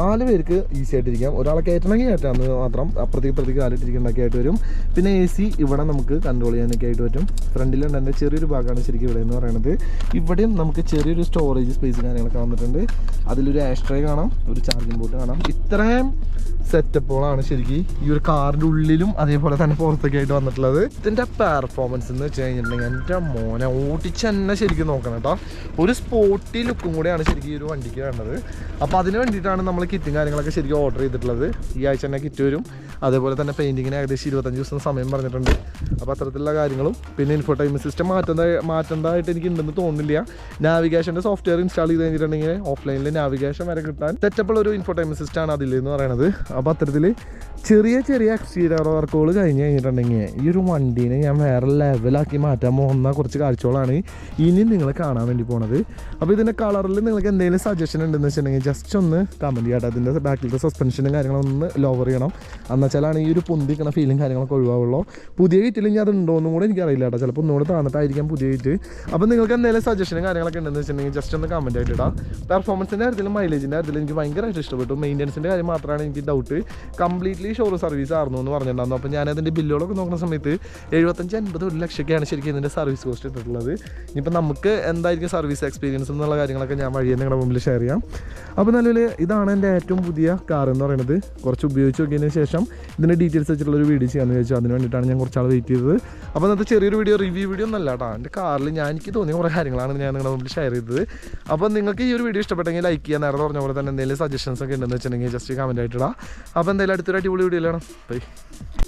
നാല് പേർക്ക് ഈസി ആയിട്ട് ഇരിക്കാം. ഒരാളെ കയറ്റണമെങ്കിൽ കയറ്റാമെന്ന് മാത്രം അപ്പുറത്തേക്ക് പ്രത്യേക കാലിട്ടിരിക്കേണ്ടൊക്കെ ആയിട്ട് വരും. പിന്നെ എ സി ഇവിടെ നമുക്ക് കൺട്രോൾ ചെയ്യാനൊക്കെ ആയിട്ട് പറ്റും. ഫ്രണ്ടിലുണ്ട് എന്റെ ചെറിയൊരു ഭാഗമാണ് ശരിക്കും ഇവിടെ എന്ന് പറയുന്നത് ഇവിടെയും നമുക്ക് ചെറിയൊരു സ്റ്റോറേജ് സ്പേസ് കാര്യങ്ങളൊക്കെ വന്നിട്ടുണ്ട്. അതിലൊരു ആഷ്ട്രേ കാണാം ഒരു ചാർജിങ് ബോർഡ് കാണാം. ഇത്രയും സെറ്റപ്പുകളാണ് ശരിക്കും ഈ ഒരു കാറിന്റെ ഉള്ളിലും അതേപോലെ തന്നെ പുറത്തൊക്കെ ആയിട്ട് വന്നിട്ടുള്ളത്. ഇതിന്റെ പെർഫോമൻസ് എന്ന് വെച്ച് കഴിഞ്ഞിട്ടുണ്ടെങ്കിൽ എന്റെ മോനെ ഓടിച്ച് തന്നെ ശരിക്കും നോക്കണം കേട്ടോ. ഒരു സ്പോർട്ടി ലുക്കും കൂടെയാണ് ശരിക്കും ഈ ഒരു വണ്ടിക്ക് വേണ്ടത്. അപ്പോൾ അതിന് വേണ്ടിയിട്ടാണ് നമ്മൾ കിറ്റും കാര്യങ്ങളൊക്കെ ശരിക്കും ഓർഡർ ചെയ്തിട്ടുള്ളത്. ഈ ആഴ്ച തന്നെ കിറ്റ് വരും. അതേപോലെ തന്നെ പെയിന്റിങ്ങിന് ഏകദേശം ഇരുപത്തഞ്ച് ദിവസം സമയം പറഞ്ഞിട്ടുണ്ട്. അപ്പോൾ അത്തരത്തിലുള്ള കാര്യങ്ങളും. പിന്നെ ഇൻഫോടൈൻമെന്റ് സിസ്റ്റം മാറ്റുന്ന മാറ്റേണ്ടതായിട്ട് എനിക്ക് ഉണ്ടെന്ന് തോന്നുന്നില്ല നാവിഗേഷന്റെ സോഫ്റ്റ്വെയർ ഇൻസ്റ്റാൾ ചെയ്ത് കഴിഞ്ഞിട്ടുണ്ടെങ്കിൽ ഓഫ്ലൈനിൽ നാവിഗേഷൻ വരെ കിട്ടാൻ സെറ്റപ്പുള്ള ഒരു ഇൻഫോടൈൻമെന്റ് സിസ്റ്റം ആണ് അതിൽ എന്ന് പറയുന്നത് അപ്പോൾ അത്തരത്തിൽ ചെറിയ ചെറിയ എക്സ്റ്റീരിയർ വർക്കുകൾ കഴിഞ്ഞ് കഴിഞ്ഞിട്ടുണ്ടെങ്കിൽ ഈ ഒരു വണ്ടീനെ ഞാൻ വേറെ ലെവലാക്കി മാറ്റാൻ പോകുന്ന കുറച്ച് കാഴ്ചകളാണ് ഇനി നിങ്ങൾ കാണാൻ വേണ്ടി പോണത്. അപ്പോൾ ഇതിന്റെ കളറിൽ നിങ്ങൾക്ക് എന്തെങ്കിലും സജഷൻ ഉണ്ടെന്ന് വെച്ചിട്ടുണ്ടെങ്കിൽ ജസ്റ്റ് ഒന്ന് കമന്റ് ചെയ്യട്ടെ. അതിന്റെ ബാക്കിലത്തെ സസ്പെൻഷനും കാര്യങ്ങളും ഒന്ന് ലോവർ ചെയ്യണം. എന്നുവെച്ചാലാണ് ഈ ഒരു പൊന്തിക്കണ ഫീലും കാര്യങ്ങളൊക്കെ ഒഴിവാവുള്ളൂ. പുതിയ കിറ്റിൽ ഇനി അതുണ്ടോ ഉണ്ടോ എന്നും കൂടെ എനിക്കറിയില്ല കേട്ടോ. ചിലപ്പോൾ ഒന്നുകൂടെ താണത്തായിരിക്കാം പുതിയ കിറ്റ് അപ്പോൾ നിങ്ങൾക്ക് എന്തെങ്കിലും സജഷനും കാര്യങ്ങളൊക്കെ ഉണ്ടെന്ന് വെച്ചിട്ടുണ്ടെങ്കിൽ ജസ്റ്റ് ഒന്ന് കമന്റ് ആയിട്ടിടാം പെർഫോമൻസിന്റെ കാര്യത്തിലും മൈലേജിന്റെ കാര്യത്തിലും എനിക്ക് ഭയങ്കരമായിട്ട് ഇഷ്ടപ്പെട്ടു. മെയിന്റനൻസിന്റെ കാര്യം മാത്രമാണ് എനിക്ക് ഡൗട്ട് കംപ്ലീറ്റ്ലി ഷോറൂം സർവീസ് ആയിരുന്നു എന്ന് പറഞ്ഞിട്ടുണ്ടായിരുന്നു. അപ്പോൾ ഞാൻ അതിന്റെ ബില്ലുകളൊക്കെ നോക്കുന്ന സമയത്ത് എഴുപത്തഞ്ച് അൻപത് ഒരു ലക്ഷമൊക്കെയാണ് ശരിക്കും ഇതിന്റെ സർവീസ് കോസ്റ്റ് ഇട്ടിട്ടുള്ളത്. ഇനിയിപ്പോൾ നമുക്ക് എന്തായിരിക്കും സർവീസ് എക്സ്പീരിയൻസ് എന്നുള്ള കാര്യങ്ങളൊക്കെ ഞാൻ വഴിയെ നിങ്ങളുടെ മുമ്പിൽ ഷെയർ ചെയ്യാം. അപ്പോൾ നിലവിൽ ഇതാണ് എന്റെ ഏറ്റവും പുതിയ കാർ എന്ന് പറയുന്നത്. കുറച്ച് ഉപയോഗിച്ച് നോക്കിയതിന് ശേഷം ഇതിന്റെ ഡീറ്റെയിൽസ് വെച്ചിട്ടുള്ള ഒരു വീഡിയോ ചെയ്യാമെന്ന് ചോദിച്ചു അതിന് വേണ്ടിയിട്ടാണ് ഞാൻ കുറച്ചാൾ വെയിറ്റ് ചെയ്തത്. അപ്പോൾ ഇന്നത്തെ ചെറിയൊരു വീഡിയോ റിവ്യൂ വീഡിയോ ഒന്നല്ല കേട്ടോ. എന്റെ കാറിൽ ഞാൻ എനിക്ക് തോന്നിയ കുറേ കാര്യങ്ങളാണ് ഞാൻ നിങ്ങളുടെ മുമ്പിൽ ഷെയർ ചെയ്തത്. അപ്പോൾ നിങ്ങൾക്ക് ഈ ഒരു വീഡിയോ ഇഷ്ടപ്പെട്ടെങ്കിൽ ലൈക്ക് ചെയ്യാൻ നേരത്തെ പറഞ്ഞ പോലെ തന്നെ എന്തെങ്കിലും സജഷൻസ് ഒക്കെ ഉണ്ടെന്ന് വെച്ചിട്ടുണ്ടെങ്കിൽ ജസ്റ്റ് കമന്റ് ആയിട്ടിടാം അപ്പോൾ എന്തായാലും അടുത്തൊരു അടിപൊളി വീഡിയോ ഇല്ലാണോ ബൈ